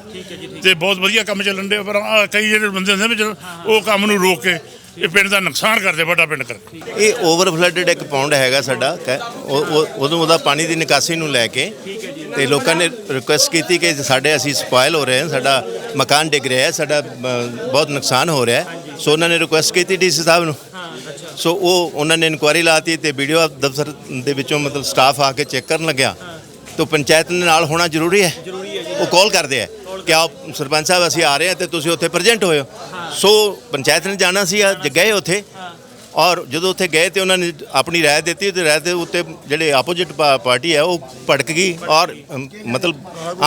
ਤੇ ਬਹੁਤ ਵਧੀਆ ਕੰਮ ਚੱਲਣ ਡਿਆ ਪਰ ਆਹ ਕਈ ਜਿਹੜੇ ਬੰਦੇ ਹੁੰਦੇ ਵਿੱਚ ਉਹ ਕੰਮ ਨੂੰ ਰੋਕ ਕੇ ਇਹ ਪਿੰਡ ਦਾ ਨੁਕਸਾਨ ਕਰਦੇ ਵੱਡਾ ਪਿੰਡ ਕਰਕੇ ਇਹ ਓਵਰ ਫਲੱਡਡ ਇੱਕ ਪੌਂਡ ਹੈਗਾ ਸਾਡਾ ਕਹਿ- ਉਹ ਉਹ- ਉਦੋਂ ਉਹਦਾ ਪਾਣੀ ਦੀ ਨਿਕਾਸੀ ਨੂੰ ਲੈ ਕੇ ਤੇ ਲੋਕਾਂ ਨੇ ਰਿਕੁਐਸਟ ਕੀਤੀ ਕਿ ਸਾਡੇ ਅਸੀਂ ਸਪਾਇਲ ਹੋ ਰਹੇ ਹਾਂ ਸਾਡਾ ਮਕਾਨ ਡਿੱਗ ਰਿਹਾ ਹੈ ਸਾਡਾ ਅ, ਬਹੁਤ ਨੁਕਸਾਨ ਹੋ ਰਿਹਾ ਹੈ। ਸੋ ਉਹਨਾਂ ਨੇ ਰਿਕੁਐਸਟ ਕੀਤੀ ਡੀਸੀ ਸਾਹਿਬ ਨੂੰ। ਸੋ ਉਹ ਉਹਨਾਂ ਨੇ ਇਨਕੁਆਇਰੀ ਲਾਤੀ ਤੇ ਵੀਡੀਓ ਦਫ਼ਤਰ ਦੇ ਵਿੱਚੋਂ ਮਤਲਬ ਸਟਾਫ ਆ ਕੇ ਚੈੱਕ ਕਰਨ ਲੱਗਿਆ। ਤਾਂ ਪੰਚਾਇਤ ਦੇ ਨਾਲ ਹੋਣਾ ਜ਼ਰੂਰੀ ਹੈ? ਉਹ ਕਾਲ ਕਰਦੇ ਆ। ਕਿ ਆਪ ਸਰਪੰਚ ਸਾਹਿਬ ਅਸੀਂ ਆ ਰਹੇ ਹਾਂ ਤੇ ਤੁਸੀਂ ਉੱਥੇ ਪ੍ਰੈਜ਼ੈਂਟ ਹੋਇਓ ਸੋ ਪੰਚਾਇਤ ਨੇ ਜਾਣਾ ਸੀ ਅੱਜ ਗਏ ਉੱਥੇ। ਔਰ ਜਦੋਂ ਉੱਥੇ ਗਏ ਤੇ ਉਹਨਾਂ ਨੇ ਆਪਣੀ ਰਾਏ ਦਿੱਤੀ ਤੇ ਰਾਏ ਦੇ ਉੱਤੇ ਜਿਹੜੇ ਆਪੋਜੀਟ ਪਾਰਟੀ ਹੈ ਉਹ ਭੜਕ ਗਈ ਔਰ ਅਮ, ਮਤਲਬ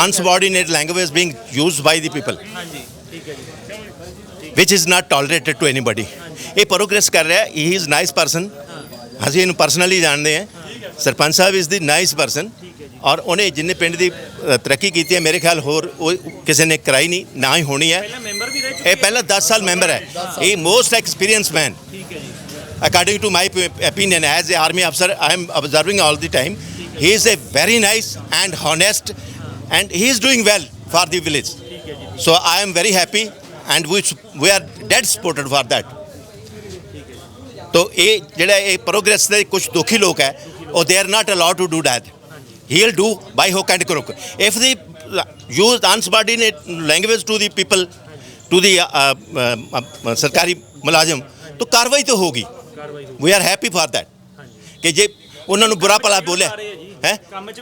unsubordinate language being used by the people ਹਾਂਜੀ ਠੀਕ ਹੈ ਜੀ। Which is not tolerated to anybody ਇਹ ਪ੍ਰੋਗਰੈਸ ਕਰ ਰਿਹਾ ਹੀ ਇਜ਼ ਨਾਈਸ ਪਰਸਨ ਅਸੀਂ ਇਹਨੂੰ ਪਰਸਨਲੀ ਜਾਣਦੇ ਹਾਂ। Sarpanch sahib is the nice person ਔਰ ਉਹਨੇ ਜਿੰਨੇ ਪਿੰਡ ਦੀ ਅ, ਤਰੱਕੀ ਕੀਤੀ ਹੈ ਮੇਰੇ ਖਿਆਲ ਹੋਰ ਉਹ ਕਿਸੇ ਨੇ ਕਰਾਈ ਨਹੀਂ ਨਾ ਹੀ ਹੋਣੀ ਹੈ ਮੈਂਬਰ ਵੀ ਰਹਿ ਇਹ ਪਹਿਲਾ 10 ਸਾਲ ਮੈਂਬਰ ਹੈ ਇਹ ਮੋਸਟ ਐਕਸਪੀਰੀਅੰਸ ਮੈਨ ਠੀਕ ਹੈ ਜੀ according to my p- opinion as a army officer i am observing all the time he is a very nice and honest and he is doing well for the village so i am very happy and we we are dead supported for that तो ਇਹ ਜਿਹੜਾ ਇਹ progress ਦੇ ਕੁਝ ਦੁਖੀ ਲੋਕ ਹੈ ਉਹ they are not allowed to do that he will do by hook and crook if the use unsubordinate language to the people to the uh, uh, uh, ਸਰਕਾਰੀ ਮੁਲਾਜ਼ਮ तो कार्रवाई तो होगी we are happy for that ਕਿ ਜੇ ਉਹਨਾਂ ਨੂੰ ਬੁਰਾ ਭਲਾ ਬੋਲਿਆ ਹੈ ਕੰਮ 'ਚ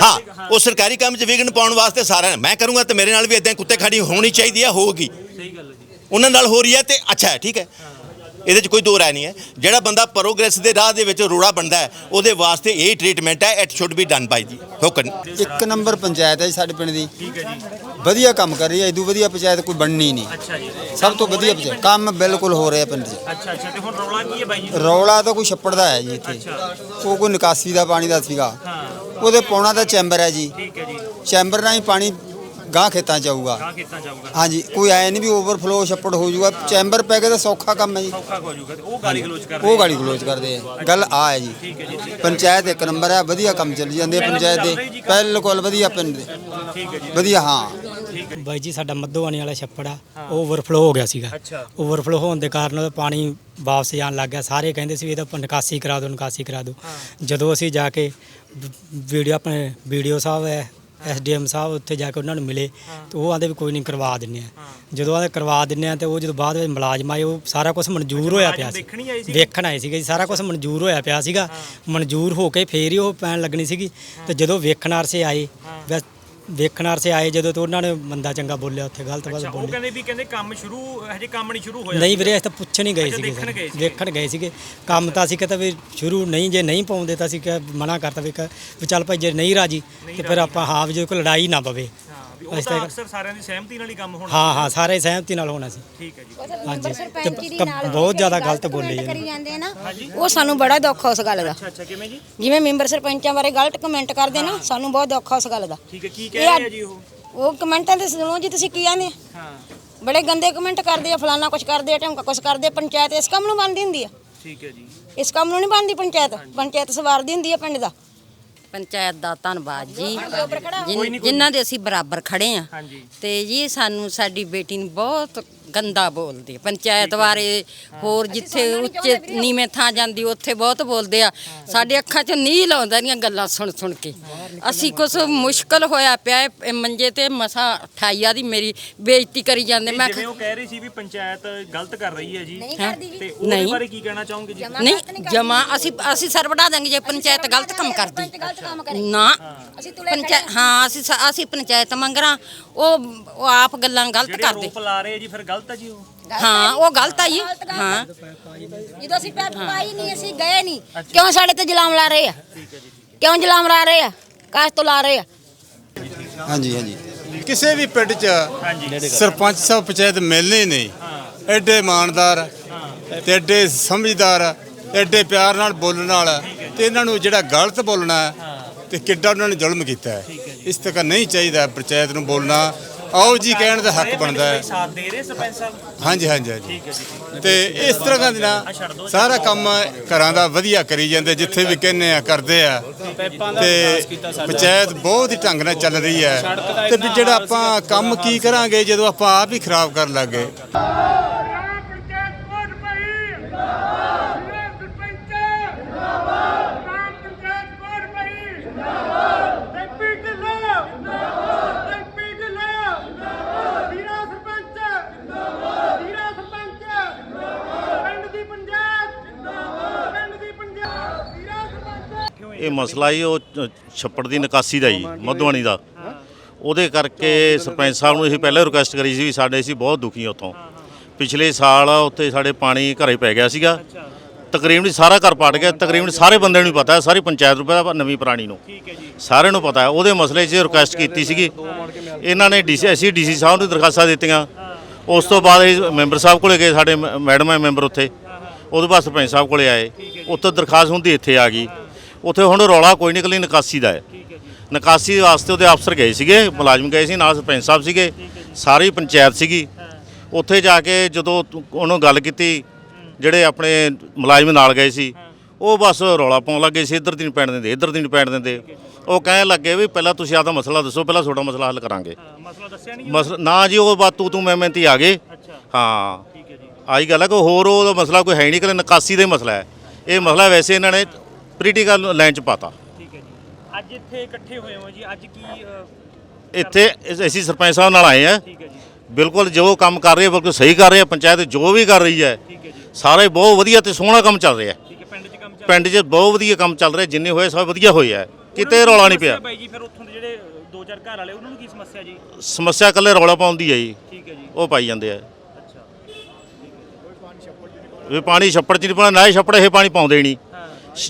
ਹਾਂ ਉਹ ਸਰਕਾਰੀ ਕੰਮ 'ਚ ਵਿਘਨ ਪਾਉਣ ਵਾਸਤੇ ਸਾਰਾ ਮੈਂ ਕਰੂੰਗਾ ਤੇ ਮੇਰੇ ਨਾਲ ਵੀ ਇਦਾਂ ਕੁੱਤੇ ਖਾਣੀ ਹੋਣੀ ਚਾਹੀਦੀ ਹੈ ਹੋਊਗੀ ਸਹੀ ਗੱਲ ਹੈ ਜੀ ਉਹਨਾਂ ਨਾਲ ਹੋ ਰਹੀ ਹੈ ਤੇ ਅੱਛਾ ਹੈ ਠੀਕ ਹੈ ਇਹਦੇ 'ਚ ਕੋਈ ਦੋ ਰਾਏ ਨਹੀਂ ਹੈ। ਜਿਹੜਾ ਬੰਦਾ ਪ੍ਰੋਗਰੈਸ ਦੇ ਰਾਹ ਦੇ ਵਿੱਚ ਰੋੜਾ ਬਣਦਾ ਹੈ ਉਹਦੇ ਵਾਸਤੇ ਇਹ ਟ੍ਰੀਟਮੈਂਟ ਹੈ it should be done by the ਹੁਕਨ ਇੱਕ ਨੰਬਰ ਪੰਚਾਇਤ ਹੈ ਜੀ ਸਾਡੇ ਪਿੰਡ ਦੀ। ਠੀਕ ਹੈ ਜੀ ਵਧੀਆ ਕੰਮ ਕਰ ਰਹੀ ਹੈ ਇਦੋਂ ਵਧੀਆ ਪੰਚਾਇਤ ਕੋਈ ਬਣਨੀ ਨਹੀਂ। ਅੱਛਾ ਜੀ। ਸਭ ਤੋਂ ਵਧੀਆ ਪੰਚਾਇਤ। ਕੰਮ ਬਿਲਕੁਲ ਹੋ ਰਿਹਾ ਪਿੰਡ 'ਚ। ਅੱਛਾ ਅੱਛਾ ਤੇ ਹੁਣ ਰੌਲਾ ਕੀ ਹੈ ਬਾਈ ਜੀ? ਰੌਲਾ ਤਾਂ ਕੋਈ ਛੱਪੜ ਦਾ ਹੈ ਜੀ ਇੱਥੇ। ਉਹ ਕੋਈ ਨਿਕਾਸੀ ਦਾ ਪਾਣੀ ਦਾ ਸੀਗਾ। ਹਾਂ। ਉਹਦੇ ਪਾਉਣਾ ਤਾਂ ਚੈਂਬਰ ਹੈ ਜੀ। ਠੀਕ ਹੈ ਜੀ। ਚੈਂਬਰ ਨਾਲ ਹੀ ਪਾਣੀ ਗਾਂ ਖੇਤਾਂ 'ਚ ਆਊਗਾ। ਕਾ ਖੇਤਾਂ ਜਾਊਗਾ ਹਾਂਜੀ ਕੋਈ ਐ ਨਹੀਂ ਵੀ ਓਵਰਫਲੋ ਛੱਪੜ ਹੋ ਜਾਊਗਾ ਚੈਂਬਰ ਪੈ ਕੇ ਤਾਂ ਸੌਖਾ ਕੰਮ ਹੈ ਜੀ। ਔਖਾ ਹੋ ਜਾਊਗਾ ਤੇ ਉਹ ਗਾਲੀ ਗਲੋਚ ਕਰ ਰਹੇ ਉਹ ਗਾਲੀ ਗਲੋਚ ਕਰਦੇ ਆ। ਗੱਲ ਆ ਹੈ ਜੀ। ਠੀਕ ਹੈ ਜੀ ਠੀਕ ਪੰਚਾਇਤ ਇੱਕ ਨੰਬਰ ਹੈ ਵਧੀਆ ਕੰਮ ਚੱਲੀ ਜਾਂਦੇ ਆ ਪੰਚਾਇਤ ਦੇ। ਬਿਲਕੁਲ ਵਧੀਆ ਪਿੰਡ ਦੇ। ਠੀਕ ਹੈ ਜੀ। ਵਧੀਆ ਹਾਂ। ਬਾਈ ਜੀ ਸਾਡਾ ਮੱਧੋਵਾਨੀ ਵਾਲਾ ਛੱਪੜ ਆ ਉਹ ਓਵਰਫਲੋ ਹੋ ਗਿਆ ਸੀਗਾ। ਅੱਛਾ। ਓਵਰਫਲੋ ਹੋਣ ਦੇ ਕਾਰਨ ਉਹਦਾ ਪਾਣੀ ਵਾਪਸ ਜਾਣ ਲੱਗ ਗਿਆ। ਸਾਰੇ ਕਹਿੰਦੇ ਸੀ ਵੀ ਇਹਦਾ ਨਿਕਾਸੀ ਕਰਾ ਦਿਓ ਨਿਕਾਸੀ ਕਰਾ ਦਿਓ। ਜਦੋਂ ਅਸੀਂ ਜਾ ਕੇ ਵੀਡੀਓ ਆਪਣੇ ਵੀਡੀਓ ਸਾਹਿਬ ਹੈ ਐਸਡੀਐਮ ਸਾਹਿਬ ਉੱਥੇ ਜਾ ਕੇ ਉਹਨਾਂ ਨੂੰ ਮਿਲੇ ਤੇ ਉਹ ਆਂਦੇ ਵੀ ਕੋਈ ਨਹੀਂ ਕਰਵਾ ਦਿੰਨੇ ਆ। ਜਦੋਂ ਆਂਦੇ ਕਰਵਾ ਦਿੰਨੇ ਆ ਤੇ ਉਹ ਜਦੋਂ ਬਾਅਦ ਵਿੱਚ ਮੁਲਾਜ਼ਮ ਆਏ ਉਹ ਸਾਰਾ ਕੁਝ ਮਨਜ਼ੂਰ ਹੋਇਆ ਪਿਆ ਸੀ ਦੇਖਣ ਹੀ ਆਏ ਸੀ? ਵੇਖਣ ਆਏ ਸੀਗੇ ਜੀ ਸਾਰਾ ਕੁਝ ਮਨਜ਼ੂਰ ਹੋਇਆ ਪਿਆ ਸੀਗਾ। ਮਨਜ਼ੂਰ ਹੋ ਕੇ ਫੇਰ ਹੀ ਉਹ ਪੈਣ ਲੱਗਣੀ ਸੀਗੀ। ਤੇ ਜਦੋਂ ਵੇਖਣ ਆਰਸੇ ਆਏ ਵੈਸ- ਵੇਖਣ ਆਰਸੇ ਆਏ ਜਦੋਂ ਤੇ ਉਹਨਾਂ ਨੇ ਮੰਦਾ ਚੰਗਾ ਬੋਲਿਆ ਉੱਥੇ ਗਲਤ ਅੱਛਾ ਗਲਤ ਉਹ ਬੋਲੇ। ਕਹਿੰਦੇ ਵੀ ਕਹਿੰਦੇ ਕੰਮ ਸ਼ੁਰੂ ਹਜੇ ਕੰਮ ਨਹੀਂ ਸ਼ੁਰੂ ਹੋਇਆ ਨਹੀਂ ਵੀਰੇ ਅਸੀਂ ਤਾਂ ਪੁੱਛਣ ਹੀ ਗਏ ਅੱਛਾ, ਸੀਗੇ ਦੇਖਣ ਗਏ। ਸੀਗੇ। ਵੇਖਣ ਗਏ ਸੀਗੇ। ਕੰਮ ਤਾਂ ਅਸੀਂ ਕਹਿੰਦਾ ਵੀ ਸ਼ੁਰੂ ਨਹੀਂ ਜੇ ਨਹੀਂ ਪਾਉਂਦੇ ਤਾਂ ਅਸੀਂ ਕਿਹਾ ਮਨਾ ਕਰਤਾ ਵੀ ਕ- ਵੀ ਚੱਲ ਭਾਈ ਜੇ ਨਹੀਂ ਰਾਜੀ ਤੇ ਫਿਰ ਆਪਾਂ ਹਾਂ ਵੀ ਜੇ ਕੋਈ ਲੜਾਈ ਨਾ ਪਵੇ। ਵੀ ਉਹ ਤਾਂ ਅਕਸਰ ਸਾਰਿਆਂ ਦੀ ਸਹਿਮਤੀ ਨਾਲ ਹੀ ਕੰਮ ਹੋਣਾ ਹਾਂ ਹਾਂ ਸਾਰੇ ਸਹਿਮਤੀ ਨਾਲ ਹੋਣਾ ਸੀ। ਠੀਕ ਹੈ ਜੀ। ਹਾਂਜੀ। ਸਰਪੰਚ ਕ- ਨਾਲ ਬਹੁਤ ਜ਼ਿਆਦਾ ਗਲਤ ਬੋਲੇ ਜੀ ਕਰੀ ਜਾਂਦੇ ਆ ਨਾ ਉਹ ਸਾਨੂੰ ਬੜਾ ਦੁੱਖ ਆ ਉਸ ਗੱਲ ਦਾ। ਅੱਛਾ ਅੱਛਾ ਕਿਵੇਂ ਜੀ? ਜਿਵੇਂ ਮੈਂਬਰ ਸਰਪੰਚਾਂ ਬਾਰੇ ਗਲਤ ਕਮੈਂਟ ਕਰਦੇ ਨਾ ਸਾਨੂੰ ਬਹੁਤ ਦੁੱਖ ਆ ਉਸ ਗੱਲ ਦਾ। ਠੀਕ ਹੈ ਕੀ ਕਹਿ ਰਹੇ ਆ ਜੀ ਉਹ? ਉਹ ਕਮੈਂਟਾਂ ਤੇ ਸੁਣੋ ਜੀ ਤੁਸੀਂ ਕੀ ਆਂਦੇ ਹਾਂ। ਬੜੇ ਗੰਦੇ ਕਮੈਂਟ ਕਰਦੇ ਆ ਫਲਾਨਾ ਕੁਝ ਕਰਦੇ ਆ ਢਮਕਾ ਕੁਝ ਕਰਦੇ ਆ ਪੰਚਾਇਤ ਇਸ ਕੰਮ ਨੂੰ ਬੰਦੀ ਹੁੰਦੀ ਆ। ਠੀਕ ਹੈ ਜੀ। ਇਸ ਕੰਮ ਨੂੰ ਨਹੀਂ ਬੰਦੀ ਪੰਚਾਇਤ। ਪੰਚਾਇਤ ਸਵਾਰਦੀ ਹੁੰਦੀ ਆ ਪਿੰਡ ਦਾ। ਪੰਚਾਇਤ ਦਾ ਧੰਨਵਾਦ ਜੀ। ਜਿਨ੍ਹਾਂ ਦੇ ਅਸੀਂ ਬਰਾਬਰ ਖੜੇ ਆ ਤੇ ਜੀ ਸਾਨੂੰ ਸਾਡੀ ਬੇਟੀ ਨੂੰ ਬਹੁਤ ਗੰਦਾ ਬੋਲਦੇ। ਪੰਚਾਇਤ ਬਾਰੇ ਹੋਰ ਜਿੱਥੇ ਉੱਚੇ ਨੀਵੇਂ ਥਾਂ ਜਾਂਦੀ ਉੱਥੇ ਬਹੁਤ ਬੋਲਦੇ ਆ। ਸਾਡੇ ਅੱਖਾਂ 'ਚ ਨੀਲ ਆਉਂਦਾ ਦੀਆਂ ਗੱਲਾਂ ਸੁਣ ਸੁਣ ਕੇ। ਅਸੀਂ ਕੁਛ ਮੁਸ਼ਕਲ ਹੋਇਆ ਪਿਆ ਹੈ, ਇਹ ਮੰਜੇ ਤੇ ਮਸਾ ਠਾਈਆ ਦੀ ਮੇਰੀ ਬੇਇੱਜ਼ਤੀ ਕਰੀ ਜਾਂਦੇ। ਮੈਂ ਜਿਵੇਂ ਉਹ ਕਹਿ ਰਹੀ ਸੀ ਵੀ ਪੰਚਾਇਤ ਗਲਤ ਕਰ ਰਹੀ ਹੈ ਜੀ। ਹੈਂ? ਤੇ ਉਹਦੇ ਨਹੀਂ। ਬਾਰੇ ਕੀ ਕਹਿਣਾ ਚਾਹੋਗੇ ਜੀ? ਨਹੀਂ ਜਮਾ ਅਸੀਂ ਅਸੀਂ ਸਰ ਵੜਾ ਦਾਂਗੇ ਜੇ ਪੰਚਾਇਤ ਗਲਤ ਕੰਮ ਕਰਦੀ। ਨਾ। ਪੰਚਾਇਤ ਹਾਂ ਅਸੀਂ ਸ- ਅਸੀਂ ਪੰਚਾਇਤ ਮੰਗਰਾਂ ਉਹ ਉਹ ਆਪ ਗੱਲਾਂ ਗਲਤ ਜਿਹੜੇ ਕਰਦੇ। ਆਰੋਪ ਲਾ ਰਹੇ ਜੀ ਫਿਰ ਗਲਤ ਆ ਜੀ ਉਹ? ਹਾਂ ਉਹ ਗਲਤ ਆ ਜੀ। ਹਾਂ। ਜਦੋਂ ਅਸੀਂ ਪੈਪ ਪਾਈ ਨਹੀਂ ਅਸੀਂ ਗਏ ਨਹੀਂ। ਕਿਉਂ ਸਾਡੇ ਤੇ ਜਲਾਮ ਲਾ ਰਹੇ ਆ? ਕਿਉਂ ਜਲਾਮ ਲਾ ਰਹੇ ਆ? ਕਾਸ਼ ਤੋਂ ਲਾ ਰਹੇ ਆ? ਹਾਂਜੀ ਹਾਂਜੀ। ਕਿਸੇ ਵੀ ਪਿੰਡ 'ਚ ਸਰਪੰਚ ਸਾਹਿਬ ਪੰਚਾਇਤ ਮਿਲਨੇ ਨਹੀਂ ਐਡੇ ਇਮਾਨਦਾਰ ਤੇ ਐਡੇ ਸਮਝਦਾਰ ਐਡੇ ਪਿਆਰ ਨਾਲ ਬੋਲਣ ਵਾਲਾ ਤੇ ਇਹਨਾਂ ਨੂੰ ਜਿਹੜਾ ਗਲਤ ਬੋਲਣਾ ਤੇ ਕਿੱਡਾ ਉਹਨਾਂ ਨੇ ਜ਼ੁਲਮ ਕੀਤਾ ਹੈ। ਇਸ ਤਰ੍ਹਾਂ ਨਹੀਂ ਚਾਹੀਦਾ ਪੰਚਾਇਤ ਨੂੰ ਬੋਲਣਾ। ਆਓ ਜੀ ਕਹਿਣ ਦਾ ਹੱਕ ਬਣਦਾ ਹੈ। ਸਾਥ ਦੇ ਰਹੇ ਸਰਪੰਚ ਸਾਹਿਬ? ਹਾਂਜੀ ਹਾਂਜੀ ਹਾਂਜੀ। ਤੇ ਇਸ ਤਰ੍ਹਾਂ ਦੇ ਨਾਲ ਸਾਰਾ ਕੰਮ ਘਰਾਂ ਦਾ ਵਧੀਆ ਕਰੀ ਜਾਂਦੇ ਜਿੱਥੇ ਵੀ ਕਹਿੰਦੇ ਆ ਕਰਦੇ ਆ। ਤੇ ਪੰਚਾਇਤ ਬਹੁਤ ਹੀ ਢੰਗ ਨਾਲ ਚੱਲ ਰਹੀ ਹੈ। ਤੇ ਵੀ ਜਿਹੜਾ ਆਪਾਂ ਕੰਮ ਕੀ ਕਰਾਂਗੇ ਜਦੋਂ ਆਪਾਂ ਆਪ ਹੀ ਖਰਾਬ ਕਰਨ ਲੱਗੇ ਗ੍ਰਾਮ ਪੰਚਾਇਤ ਕੋਟ ਪਈ ਜ਼ਿਲ੍ਹਾ ਸਰਪੰਚ ਗ੍ਰਾਮ ਪੰਚਾਇਤ ਕੋਟ ਪਈ ਡਿਪਟੀ ਢਿੱਲੋਂ ਡਿਪਟੀ ਢਿੱਲੋਂ ਜ਼ਿਲ੍ਹਾ ਸਰਪੰਚ ਜ਼ਿਲ੍ਹਾ ਸਰਪੰਚ ਪਿੰਡ ਦੀ ਪੰਚਾਇਤ ਪਿੰਡ ਦੀ ਪੰਚਾਇਤ ਜ਼ਿਲ੍ਹਾ ਸਰਪੰਚ ਇਹ ਮਸਲਾ ਹੀ ਉਹ ਚ- ਛੱਪੜ ਦੀ ਨਿਕਾਸੀ ਦਾ ਜੀ ਮਧੂਬਣੀ ਦਾ। ਉਹਦੇ ਕਰਕੇ ਸਰਪੰਚ ਸਾਹਿਬ ਨੂੰ ਅਸੀਂ ਪਹਿਲਾਂ ਰਿਕੁਐਸਟ ਕਰੀ ਸੀ ਵੀ ਸਾਡੇ ਅਸੀਂ ਬਹੁਤ ਦੁਖੀ ਹਾਂ ਉੱਥੋਂ। ਪਿਛਲੇ ਸਾਲ ਉੱਥੇ ਸਾਡੇ ਪਾਣੀ ਘਰੇ ਪੈ ਗਿਆ ਸੀਗਾ। ਤਕਰੀਬਨ ਸਾਰਾ ਘਰ ਪਾਟ ਗਿਆ, ਤਕਰੀਬਨ ਸਾਰੇ ਬੰਦਿਆਂ ਨੂੰ ਪਤਾ ਹੈ ਸਾਰੀ ਪੰਚਾਇਤ ਨੂੰ ਪਤਾ, ਨਵੀਂ ਪੁਰਾਣੀ ਨੂੰ। ਸਾਰਿਆਂ ਨੂੰ ਪਤਾ ਹੈ। ਉਹਦੇ ਮਸਲੇ 'ਚ ਰਿਕੁਐਸਟ ਕੀਤੀ ਸੀਗੀ। ਇਹਨਾਂ ਨੇ ਡੀਸੀ, ਅਸੀਂ ਡੀਸੀ ਸਾਹਿਬ ਨੂੰ ਦਰਖਾਸਤਾਂ ਦਿੱਤੀਆਂ। ਉਸ ਤੋਂ ਬਾਅਦ ਇਹ ਮੈਂਬਰ ਸਾਹਿਬ ਕੋਲੇ ਗਏ, ਸਾਡੇ ਮ- ਮੈਡਮ ਹੈ ਮੈਂਬਰ ਉੱਥੇ। ਉਹਦੇ ਬਾਅਦ ਸਰਪੰਚ ਸਾਹਿਬ ਕੋਲੇ ਆਏ। ਉੱਥੇ ਦਰਖਾਸਤ ਹੁੰਦੀ ਇੱਥੇ ਆ ਗਈ। ਉੱਥੇ ਹੁਣ ਰੌਲਾ ਕੋਈ ਨਹੀਂ ਇਕੱਲੀ ਨਿਕਾਸੀ ਦਾ ਹੈ। ਨਿਕਾਸੀ ਵਾਸਤੇ ਉਹਦੇ ਅਫਸਰ ਗਏ ਸੀਗੇ ਮੁਲਾਜ਼ਮ ਗਏ ਸੀ ਨਾਲ ਸਰਪੰਚ ਸਾਹਿਬ ਸੀਗੇ ਸਾਰੀ ਪੰਚਾਇਤ ਸੀਗੀ। ਉੱਥੇ ਜਾ ਕੇ ਜਦੋਂ ਉਹਨੂੰ ਗੱਲ ਕੀਤੀ ਜਿਹੜੇ ਆਪਣੇ ਮੁਲਾਜ਼ਮ ਨਾਲ ਗਏ ਸੀ ਉਹ ਬਸ ਰੌਲਾ ਪਾਉਣ ਲੱਗੇ ਸੀ ਇੱਧਰ ਦੀ ਨਹੀਂ ਪੈਣ ਦਿੰਦੇ ਇੱਧਰ ਦੀ ਨਹੀਂ ਪੈਣ ਦਿੰਦੇ। ਉਹ ਕਹਿਣ ਲੱਗੇ ਵੀ ਪਹਿਲਾਂ ਤੁਸੀਂ ਆਪਦਾ ਮਸਲਾ ਦੱਸੋ ਪਹਿਲਾਂ ਤੁਹਾਡਾ ਮਸਲਾ ਹੱਲ ਕਰਾਂਗੇ। ਮਸਲਾ ਦੱਸਿਆ ਨਹੀਂ ਨਾ ਜੀ ਉਹ ਬਾਤ ਤੂੰ ਤੂੰ ਮੈਂ ਮੈਂ ਤੀ ਆ ਗਏ। ਹਾਂ। ਠੀਕ ਹੈ ਜੀ। ਆਹੀ ਗੱਲ ਹੈ ਕਿ ਹੋਰ ਉਹਦਾ ਮਸਲਾ ਕੋਈ ਹੈ ਨਹੀਂ ਕਿ ਨਿਕਾਸੀ ਦਾ ਹੀ ਮਸਲਾ ਹੈ। ਇਹ ਮਸਲਾ ਵੈਸੇ ਇਹਨਾਂ ਨੇ ਪੋਲੀਟੀਕਲ ਲਾਈਨ 'ਚ ਪਾਤਾ। ਠੀਕ ਹੈ ਜੀ। ਅੱਜ ਇੱਥੇ ਇਕੱਠੇ ਹੋਏ ਹੋ ਜੀ। ਅੱਜ ਕੀ ਅ, ਇੱਥੇ ਇਸ- ਅਸੀਂ ਸਰਪੰਚ ਸਾਹਿਬ ਨਾਲ ਆਏ ਆ। ਠੀਕ ਹੈ ਜੀ। ਬਿਲਕੁਲ ਜੋ ਕੰਮ ਕਰ ਰਹੀ ਹੈ ਬਿਲਕੁਲ ਸਹੀ ਕਰ ਰਹੀ ਹੈ ਪੰਚਾਇਤ ਜੋ ਵੀ ਕਰ ਰਹੀ ਹੈ ਠੀਕ ਹੈ ਜੀ। ਸਾਰੇ ਬਹੁਤ ਵਧੀਆ ਤੇ ਸੋਹਣਾ ਕੰਮ ਚੱਲ ਰਿਹਾ। ਹੈ ਠੀਕ ਹੈ ਪਿੰਡ 'ਚ ਕੰਮ ਚੱਲ ਪਿੰਡ 'ਚ ਬਹੁਤ ਵਧੀਆ ਕੰਮ ਚੱਲ ਰਿਹਾ। ਜਿੰਨੇ ਹੋਏ ਸਭ ਵਧੀਆ ਹੋਏ ਆ। ਕਿਤੇ ਰੌਲਾ ਨਹੀਂ ਪਿਆ। ਬਾਈ ਜੀ? ਫਿਰ ਉੱਥੋਂ ਦੇ ਜਿਹੜੇ ਅ, ਦੋ ਚਾਰ ਘਰ ਵਾਲੇ ਉਹਨਾਂ ਨੂੰ ਕੀ ਸਮੱਸਿਆ ਜੀ? ਸਮੱਸਿਆ ਇਕੱਲੇ ਰੌਲਾ ਪਾਉਂਦੀ ਹੈ ਜੀ। ਠੀਕ ਹੈ ਜੀ। ਉਹ ਪਾਈ ਜਾਂਦੇ ਆ। ਅੱਛਾ। ਵੀ ਪਾਣੀ ਛੱਪੜ 'ਚ ਨਹੀਂ ਪਾਉਣਾ ਨਾ ਹੀ ਛੱਪੜ ਇਹ ਪਾਣੀ ਪਾਉਂਦੇ ਹੀ ਨਹੀਂ।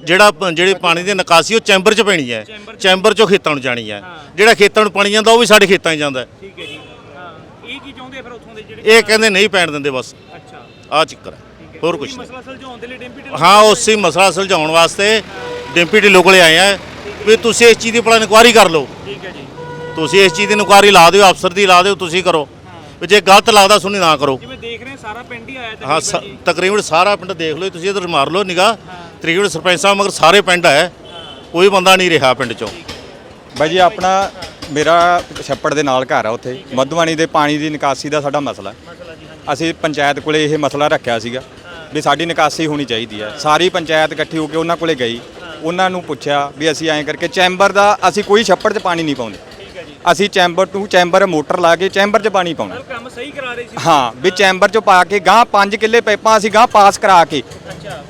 ਜਿਹੜਾ ਜਿਹੜੇ ਪਾਣੀ ਦੀ ਨਿਕਾਸੀ ਉਹ ਚੈਂਬਰ 'ਚ ਪੈਣੀ ਹੈ। ਚੈਂਬਰ 'ਚੋਂ ਖੇਤਾਂ ਨੂੰ ਜਾਣੀ ਹੈ। ਜਿਹੜਾ ਖੇਤਾਂ ਨੂੰ ਪਾਣੀ ਜਾਂਦਾ ਉਹ ਵੀ ਸਾਡੇ ਖੇਤਾਂ 'ਚ ਜਾਂਦਾ। ਠੀਕ ਹੈ ਜੀ। ਹਾਂ। ਇਹ ਕੀ ਚਾਹੁੰਦੇ ਆ ਫਿਰ ਉੱਥੋਂ ਦੇ ਜਿਹੜੇ ਇਹ ਕਹਿੰਦੇ ਨਹੀਂ ਪੈਣ ਦਿੰਦੇ ਬਸ। ਅੱਛਾ। ਆ ਚੱਕਰ ਹੈ। ਹੋਰ ਕੁਝ ਨਹੀਂ। ਮਸਲਾ ਸੁਲਝਾਉਣ ਦੇ ਲਈ ਡਿੰਪੀ ਢਿੱਲੋਂ ਹਾਂ ਉਸੇ ਮਸਲਾ ਸੁਲਝਾਉਣ ਵਾਸਤੇ ਡਿੰਪੀ ਢਿੱਲੋਂ ਕੋਲੇ ਆਏ ਆ। ਵੀ ਤੁਸੀਂ ਇਸ ਚੀਜ਼ ਦੀ ਭਲਾ ਇਨਕੁਆਰੀ ਕਰ ਲਓ। ਠੀਕ ਹੈ ਜੀ। ਤੁਸੀਂ ਇਸ ਚੀਜ਼ ਦੀ ਇਨਕੁਆਰੀ ਲਾ ਦਿਓ ਅਫਸਰ ਦੀ ਲਾ ਦਿਓ ਤੁਸੀਂ ਕਰੋ। ਵੀ ਜੇ ਗਲਤ ਲੱਗਦਾ ਸੁਣੀ ਨਾ ਕਰੋ। ਜਿਵੇਂ ਦੇਖ ਰਹੇ ਸਾਰਾ ਪਿੰਡ ਹੀ ਆਇਆ ਹਾਂ ਤਕਰੀਬਨ ਸਾਰਾ ਪਿੰਡ ਦੇਖ ਲਓ ਤੁਸੀਂ ਇਧਰ ਮਾਰ ਲਓ ਨਿਗਾਹ। ਤਕਰੀਬਨ ਸਰਪੰਚ ਸਾਹਿਬ, ਮਗਰ ਸਾਰੇ ਪਿੰਡ ਹੈ, ਕੋਈ ਬੰਦਾ ਨਹੀਂ ਰਿਹਾ ਪਿੰਡ ਚੋਂ। ਬਾਈ ਜੀ, ਆਪਣਾ ਮੇਰਾ ਛੱਪੜ ਦੇ ਨਾਲ ਘਰ ਆ ਉੱਥੇ। ਮਧੂਬਣੀ ਦੇ ਪਾਣੀ ਦੀ ਨਿਕਾਸੀ ਦਾ ਸਾਡਾ ਮਸਲਾ ਅਸੀਂ ਪੰਚਾਇਤ ਕੋਲੇ ਇਹ ਮਸਲਾ ਰੱਖਿਆ ਸੀਗਾ ਵੀ ਸਾਡੀ ਨਿਕਾਸੀ ਹੋਣੀ ਚਾਹੀਦੀ ਹੈ। ਸਾਰੀ ਪੰਚਾਇਤ ਇਕੱਠੀ ਹੋ ਕੇ ਉਹਨਾਂ ਕੋਲੇ ਗਈ। ਉਹਨਾਂ ਨੂੰ ਪੁੱਛਿਆ ਵੀ ਅਸੀਂ ਐਂ ਕਰਕੇ ਚੈਂਬਰ ਦਾ ਅਸੀਂ ਕੋਈ ਛੱਪੜ 'ਚ ਪਾਣੀ ਨਹੀਂ ਪਾਉਂਦੇ। ਅਸੀਂ ਚੈਂਬਰ ਟੂ ਚੈਂਬਰ ਮੋਟਰ ਲਾ ਕੇ ਚੈਂਬਰ 'ਚ ਪਾਣੀ ਪਾਉਣਾ। ਕੰਮ ਸਹੀ ਕਰਾ ਰਹੇ ਸੀ। ਹਾਂ ਵੀ ਚੈਂਬਰ 'ਚ ਪਾ ਕੇ ਗਾਂ 5 ਕਿੱਲੇ ਪਾਈਪਾਂ ਅਸੀਂ ਗਾਂ ਪਾਸ ਕਰਾ ਕੇ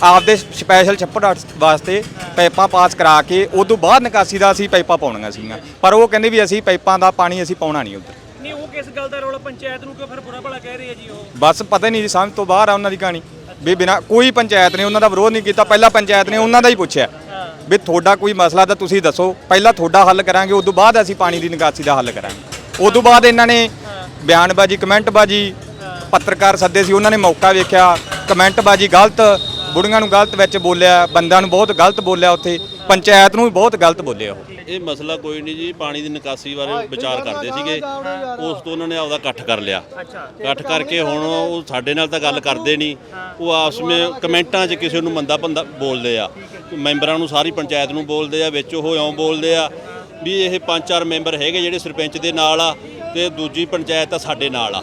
ਆਪਦੇ ਸਪੈਸ਼ਲ ਛੱਪੜ ਵਾਸਤੇ ਪਾਈਪਾਂ ਪਾਸ ਕਰਾ ਕੇ ਉਦੋਂ ਬਾਅਦ ਨਿਕਾਸੀ ਦਾ ਅਸੀਂ ਪਾਈਪਾਂ ਪਾਉਣੀਆਂ ਸੀਗੀਆਂ। ਪਰ ਉਹ ਕਹਿੰਦੇ ਵੀ ਅਸੀਂ ਪਾਈਪਾਂ ਦਾ ਪਾਣੀ ਅਸੀਂ ਪਾਉਣਾ ਨਹੀਂ ਉੱਧਰ। ਨਹੀਂ ਉਹ ਕਿਸ ਗੱਲ ਦਾ ਰੌਲਾ? ਪੰਚਾਇਤ ਨੂੰ ਕਿਉਂ ਫਿਰ ਬੁਰਾ ਭਲਾ ਕਹਿ ਰਹੇ ਜੀ ਉਹ? ਬਸ ਪਤਾ ਨਹੀਂ ਜੀ ਸਮਝ ਤੋਂ ਬਾਹਰ ਆ ਉਹਨਾਂ ਦੀ ਕਹਾਣੀ। ਵੀ ਬਿਨਾ ਕੋਈ ਪੰਚਾਇਤ ਨੇ ਉਹਨਾਂ ਦਾ ਵਿਰੋਧ ਨਹੀਂ ਕੀਤਾ। ਪਹਿਲਾਂ ਪੰਚਾਇਤ ਨੇ ਉਹਨਾਂ ਦਾ ਹੀ ਪੁੱਛਿਆ। ਵੀ ਤੁਹਾਡਾ ਕੋਈ ਮਸਲਾ ਤਾਂ ਤੁਸੀਂ ਦੱਸੋ। ਪਹਿਲਾਂ ਤੁਹਾਡਾ ਹੱਲ ਕਰਾਂਗੇ, ਉਦੋਂ ਬਾਅਦ ਅਸੀਂ ਪਾਣੀ ਦੀ ਨਿਕਾਸੀ ਦਾ ਹੱਲ ਕਰਾਂਗੇ। ਉਦੋਂ ਬਾਅਦ ਇਹਨਾਂ ਨੇ ਬਿਆਨਬਾਜ਼ੀ, ਕਮੈਂਟਬਾਜ਼ੀ, ਪੱਤਰਕਾਰ ਸੱਦੇ ਸੀ, ਉਹਨਾਂ ਨੇ ਮੌਕਾ ਵੇਖਿਆ। ਕਮੈਂਟਬਾਜ਼ੀ ਗਲਤ, ਬੁੜੀਆਂ ਨੂੰ ਗਲਤ ਵਿੱਚ ਬੋਲਿਆ, ਬੰਦਿਆਂ ਨੂੰ ਬਹੁਤ ਗਲਤ ਬੋਲਿਆ ਉੱਥੇ। ਪੰਚਾਇਤ ਨੂੰ ਵੀ ਬਹੁਤ ਗਲਤ ਬੋਲਿਆ ਉਹ। ਇਹ ਮਸਲਾ ਕੋਈ ਨਹੀਂ ਜੀ ਪਾਣੀ ਦੀ ਨਿਕਾਸੀ ਬਾਰੇ ਵਿਚਾਰ ਕਰਦੇ ਸੀਗੇ। ਉਸ ਤੋਂ ਉਹਨਾਂ ਨੇ ਆਪਦਾ ਇਕੱਠ ਕਰ ਲਿਆ। ਇਕੱਠ ਕਰਕੇ ਹੁਣ ਉਹ ਸਾਡੇ ਨਾਲ ਤਾਂ ਗੱਲ ਕਰਦੇ ਨਹੀਂ। ਉਹ ਆਪਸ ਵਿੱਚ ਕਮੈਂਟਾਂ 'ਚ ਕਿਸੇ ਨੂੰ ਮੰਦਾ ਬੰਦਾ ਬੋਲਦੇ ਆ। ਮੈਂਬਰਾਂ ਨੂੰ ਸਾਰੀ ਪੰਚਾਇਤ ਨੂੰ ਬੋਲਦੇ ਆ ਵਿੱਚ ਉਹ ਇਉਂ ਬੋਲਦੇ ਆ ਵੀ ਇਹ ਪੰਜ ਚਾਰ ਮੈਂਬਰ ਹੈਗੇ ਜਿਹੜੇ ਸਰਪੰਚ ਦੇ ਨਾਲ ਆ ਤੇ ਦੂਜੀ ਪੰਚਾਇਤ ਤਾਂ ਸਾਡੇ ਨਾਲ ਆ।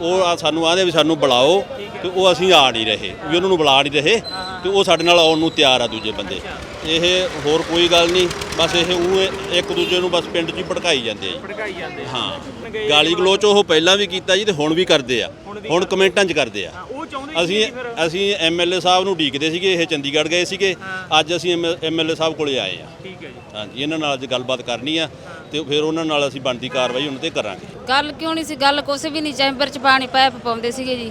ਉਹ ਆ ਸਾਨੂੰ ਆਂਦੇ ਵੀ ਸਾਨੂੰ ਬੁਲਾਓ ਤੇ ਉਹ ਅਸੀਂ ਆ ਨਹੀਂ ਰਹੇ ਵੀ ਉਹਨਾਂ ਨੂੰ ਬੁਲਾ ਨਹੀਂ ਰਹੇ ਤੇ ਉਹ ਸਾਡੇ ਨਾਲ ਆਉਣ ਨੂੰ ਤਿਆਰ ਆ ਦੂਜੇ ਬੰਦੇ। ਇਹ ਹੋਰ ਕੋਈ ਗੱਲ ਨਹੀਂ ਬਸ ਇਹ ਉਹ ਇੱਕ ਦੂਜੇ ਨੂੰ ਬਸ ਪਿੰਡ 'ਚ ਹੀ ਭੜਕਾਈ ਜਾਂਦੇ ਆ ਜੀ। ਭੜਕਾਈ ਜਾਂਦੇ ਆ। ਹਾਂ ਗਏ ਗਾਲੀ ਗਲੋਚ ਉਹ ਪਹਿਲਾਂ ਵੀ ਕੀਤਾ ਜੀ ਤੇ ਹੁਣ ਵੀ ਕਰਦੇ ਆ। ਹੁਣ ਕਮੈਂਟਾਂ 'ਚ ਕਰਦੇ ਆ। ਉਹ ਚਾਹੁੰਦੇ ਅਸੀਂ ਸੀ ਫਿਰ। ਅਸੀਂ ਐਮਐਲਏ ਸਾਹਿਬ ਨੂੰ ਡੀਕਦੇ ਸੀਗੇ ਇਹ ਚੰਡੀਗੜ੍ਹ ਗਏ ਸੀਗੇ ਅੱਜ ਅਸੀਂ ਐਮਐਲਏ ਸਾਹਿਬ ਕੋਲੇ ਆਏ ਆ। ਠੀਕ ਹੈ ਜੀ। ਹਾਂਜੀ ਇਹਨਾਂ ਨਾਲ ਅੱਜ ਗੱਲਬਾਤ ਕਰਨੀ ਆ। ਤੇ ਫਿਰ ਉਹਨਾਂ ਨਾਲ ਅਸੀਂ ਬਣਦੀ ਕਾਰਵਾਈ ਉਹਨਾਂ ਤੇ ਕਰਾਂਗੇ। ਗੱਲ ਕਿਉਂ ਨਹੀਂ ਸੀ? ਗੱਲ ਕੁਛ ਵੀ ਨਹੀਂ ਚੈਂਬਰ ਚ ਪਾਣੀ ਪਾਇਪ ਪਾਉਂਦੇ ਸੀਗੇ ਜੀ।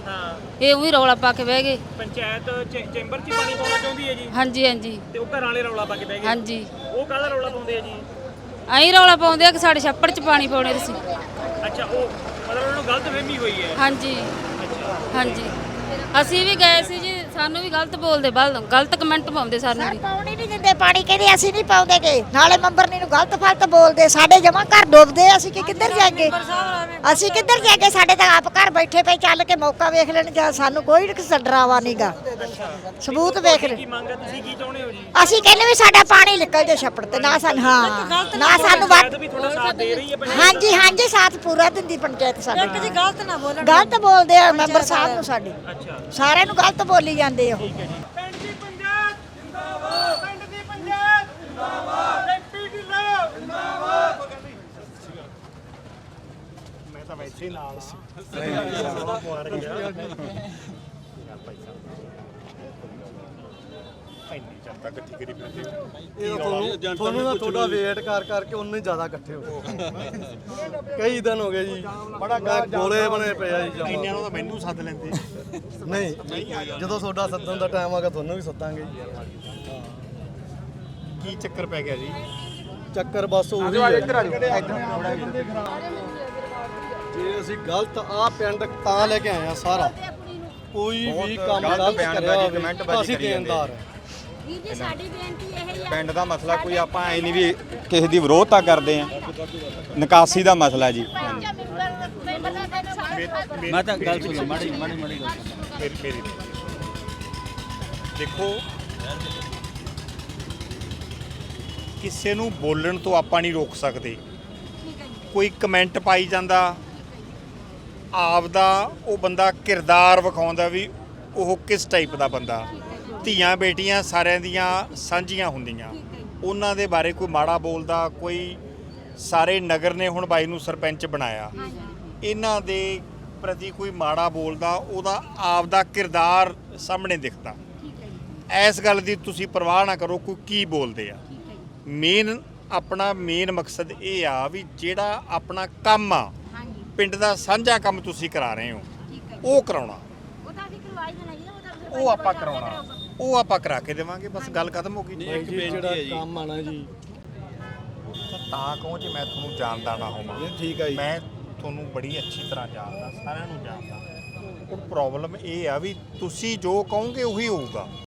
ਇਹ ਉਹੀ ਰੌਲਾ ਪਾ ਕੇ ਬਹਿ ਗਏ। ਪੰਚਾਇਤ ਚੈ- ਚੈਂਬਰ 'ਚ ਹੀ ਪਾਣੀ ਪਾਉਣਾ ਚਾਹੁੰਦੀ ਹੈ ਜੀ? ਹਾਂਜੀ ਹਾਂਜੀ। ਤੇ ਉਹ ਘਰਾਂ ਵਾਲੇ ਰੌਲਾ ਪਾ ਕੇ ਬਹਿ ਗਏ? ਹਾਂਜੀ। ਉਹ ਕਾਹਦਾ ਰੌਲਾ ਪਾਉਂਦੇ ਆ ਜੀ? ਐਂ ਰੌਲਾ ਪਾਉਂਦੇ ਆ ਕਿ ਸਾਡੇ ਛੱਪੜ ਚ ਪਾਣੀ ਪਾਉਣੇ ਸੀ ਅੱਛਾ ਉਹ ਮਤਲਬ ਉਹਨਾਂ ਨੂੰ ਗਲਤ ਫਹਿਮੀ ਹੋਈ ਹੈ? ਹਾਂਜੀ। ਹਾਂਜੀ। ਅਸੀਂ ਵੀ ਗਏ ਸੀ ਜੀ ਸਾਨੂੰ ਵੀ ਗਲਤ ਬੋਲਦੇ ਬਲ ਗਲਤ ਕਮੈਂਟ ਪਾਉਂਦੇ ਸਾਨੂੰ ਵੀ। ਪਾਉਣੀ ਨਹੀਂ ਦਿੰਦੇ ਪਾਣੀ ਕਹਿੰਦੇ ਅਸੀਂ ਨਹੀਂ ਪਾਉਂਦੇਗੇ ਨਾਲੇ ਮੈਂਬਰ ਨੀ ਨੂੰ ਗਲਤ ਫਲਤ ਬੋਲਦੇ। ਸਾਡੇ ਜਮਾ ਘਰ ਡੁੱਬਦੇ ਅਸੀਂ ਕਿ ਕਿੱਧਰ ਜਾਗੇ? ਅਸੀਂ ਕਿੱਧਰ ਜਾਗੇ? ਸਾਡੇ ਤਾਂ ਆਪ ਘਰ ਬੈਠੇ ਪਏ ਚੱਲ ਕੇ ਮੌਕਾ ਵੇਖ ਲੈਣ ਜਾਂ ਸਾਨੂੰ ਕੋਈ ਕਿਸੇ ਡਰਾਵਾ ਨਹੀਂਗਾ ਸਬੂਤ ਵੇਖ ਲੈ। ਕੀ ਮੰਗ ਹੈ ਤੁਸੀਂ ਕੀ ਚਾਹੁੰਦੇ ਹੋ ਜੀ? ਅਸੀਂ ਕਹਿੰਦੇ ਵੀ ਸਾਡਾ ਪਾਣੀ ਨਿਕਲ ਜੇ ਛੱਪੜ ਤੇ ਨਾ ਸਾਨੂੰ ਹਾਂ ਨਾ ਸਾਨੂੰ ਵੱਧ ਵੀ ਤੁਹਾਡਾ ਸਾਥ ਦੇ ਰਹੀ ਹੈ ਹਾਂਜੀ ਹਾਂਜੀ ਸਾਥ ਪੂਰਾ ਦਿੰਦੀ ਪੰਚਾਇਤ ਸਾਡੀ। ਜੀ ਗਲਤ ਨਾ ਬੋਲਣ। ਗਲਤ ਬੋਲਦੇ ਆ ਮੈਂਬਰ ਸਾਹਿਬ ਨੂੰ ਸਾਡੇ। ਅੱਛਾ। ਸਾਰਿਆਂ ਨੂੰ ਗਲਤ ਬੋਲੀ ਜਾਂਦੇ ਆ ਉਹ ਪਿੰਡ ਦੀ ਪੰਚਾਇਤ ਜਿੰਦਾਬਾਦ। ਪਿੰਡ ਦੀ ਪੰਚਾਇਤ ਜਿੰਦਾਬਾਦ। ਐਮਪੀ ਢਿੱਲੋਂ ਜਿੰਦਾਬਾਦ ਮੈਂ ਤਾਂ ਵੈਸੇ ਹੀ। ਨਾਲ ਇਹ ਤੁਹਾਨੂੰ ਤੁਹਾਨੂੰ ਨਾ ਤੁਹਾਡਾ ਵੇਟ ਕਰ ਕਰਕੇ ਉਹਨੇ ਜ਼ਿਆਦਾ ਇਕੱਠੇ ਹੋ ਗਏ। ਕਈ ਦਿਨ ਹੋ ਗਏ ਜੀ। ਬੜਾ ਗੋਲੇ ਬਣੇ ਪਏ ਆ ਜੀ ਇੰਨਿਆਂ ਨੂੰ ਤਾਂ ਮੈਨੂੰ ਸੱਦ ਲੈਂਦੇ। ਨਹੀਂ ਜਦੋਂ। ਤੁਹਾਡਾ ਸੱਦਣ ਦਾ ਟਾਈਮ ਆਗਾ ਤੁਹਾਨੂੰ ਵੀ ਸੱਦਾਂਗੇ ਜੀ। ਕੀ ਚੱਕਰ ਪੈ ਗਿਆ ਜੀ? ਚੱਕਰ ਬਸ ਉਹੀ ਹੈ। ਜੇ ਅਸੀਂ ਗਲਤ ਆ ਪਿੰਡ ਤਾਂ ਲੈ ਕੇ ਆਏ ਆ ਸਾਰਾ। ਕੋਈ ਵੀ ਕੰਮ ਗਲਤ ਕਰਿਆ ਹੋਵੇ ਅਸੀਂ ਕਰੀ ਜਾਂਦੇ ਆ। ਦੇਣਦਾਰ ਹਾਂ ਵੀਰ ਜੀ ਸਾਡੀ ਬੇਨਤੀ ਇਹ ਹੀ ਪਿੰਡ ਦਾ ਮਸਲਾ ਕੋਈ ਆਪਾਂ ਐ ਨਹੀਂ ਵੀ ਕਿਸੇ ਦੀ ਵਿਰੋਧਤਾ ਕਰਦੇ ਆ ਨਿਕਾਸੀ ਦਾ ਮਸਲਾ ਜੀ। ਮੈਂ ਤਾਂ ਗੱਲ ਸੁਣ ਮਾੜੀ ਮਾੜੀ ਮਾੜੀ ਮੇਰੀ ਮੇਰੀ ਦੇਖੋ ਕਿਸੇ ਨੂੰ ਬੋਲਣ ਤੋਂ ਆਪਾਂ ਨਹੀਂ ਰੋਕ ਸਕਦੇ। ਕੋਈ ਕਮੈਂਟ ਪਾਈ ਜਾਂਦਾ ਆਪਦਾ ਉਹ ਬੰਦਾ ਕਿਰਦਾਰ ਵਿਖਾਉਂਦਾ ਵੀ ਉਹ ਕਿਸ ਟਾਈਪ ਦਾ ਬੰਦਾ। ਧੀਆਂ ਬੇਟੀਆਂ ਸਾਰਿਆਂ ਦੀਆਂ ਸਾਂਝੀਆਂ ਹੁੰਦੀਆਂ। ਉਹਨਾਂ ਦੇ ਬਾਰੇ ਕੋਈ ਮਾੜਾ ਬੋਲਦਾ ਕੋਈ ਸਾਰੇ ਨਗਰ ਨੇ ਹੁਣ ਬਾਈ ਨੂੰ ਸਰਪੰਚ ਬਣਾਇਆ। ਇਹਨਾਂ ਦੇ ਪ੍ਰਤੀ ਕੋਈ ਮਾੜਾ ਬੋਲਦਾ ਉਹਦਾ ਆਪਦਾ ਕਿਰਦਾਰ ਸਾਹਮਣੇ ਦਿਖਦਾ। ਇਸ ਗੱਲ ਦੀ ਤੁਸੀਂ ਪਰਵਾਹ ਨਾ ਕਰੋ ਕੋਈ ਕੀ ਬੋਲਦੇ ਆ। ਮੇਨ ਆਪਣਾ ਮੇਨ ਮਕਸਦ ਇਹ ਆ ਵੀ ਜਿਹੜਾ ਆਪਣਾ ਕੰਮ ਆ ਪਿੰਡ ਦਾ ਸਾਂਝਾ ਕੰਮ ਤੁਸੀਂ ਕਰਾ ਰਹੇ ਹੋ ਉਹ ਕਰਾਉਣਾ। ਉਹ ਆਪਾਂ ਕਰਾਉਣਾ। ਉਹ ਆਪਾਂ ਕਰਾ ਕੇ ਦੇਵਾਂਗੇ ਬਸ ਗੱਲ ਖਤਮ ਹੋ ਗਈ। ਭਾਈ ਜੀ ਜਿਹੜਾ ਕੰਮ ਆਣਾ ਜੀ। ਤਾਂ ਕਹੋ ਜੇ ਮੈਂ ਤੁਹਾਨੂੰ ਜਾਣਦਾ ਨਾ ਹੋਵਾਂ। ਠੀਕ ਹੈ ਜੀ। ਮੈਂ ਤੁਹਾਨੂੰ ਬੜੀ ਅੱਛੀ ਤਰ੍ਹਾਂ ਜਾਣਦਾ ਸਾਰਿਆਂ ਨੂੰ ਜਾਣਦਾ। ਹੁਣ ਪ੍ਰੋਬਲਮ ਇਹ ਆ ਵੀ ਤੁਸੀਂ ਜੋ ਕਹੋਗੇ ਉਹੀ ਹੋਊਗਾ।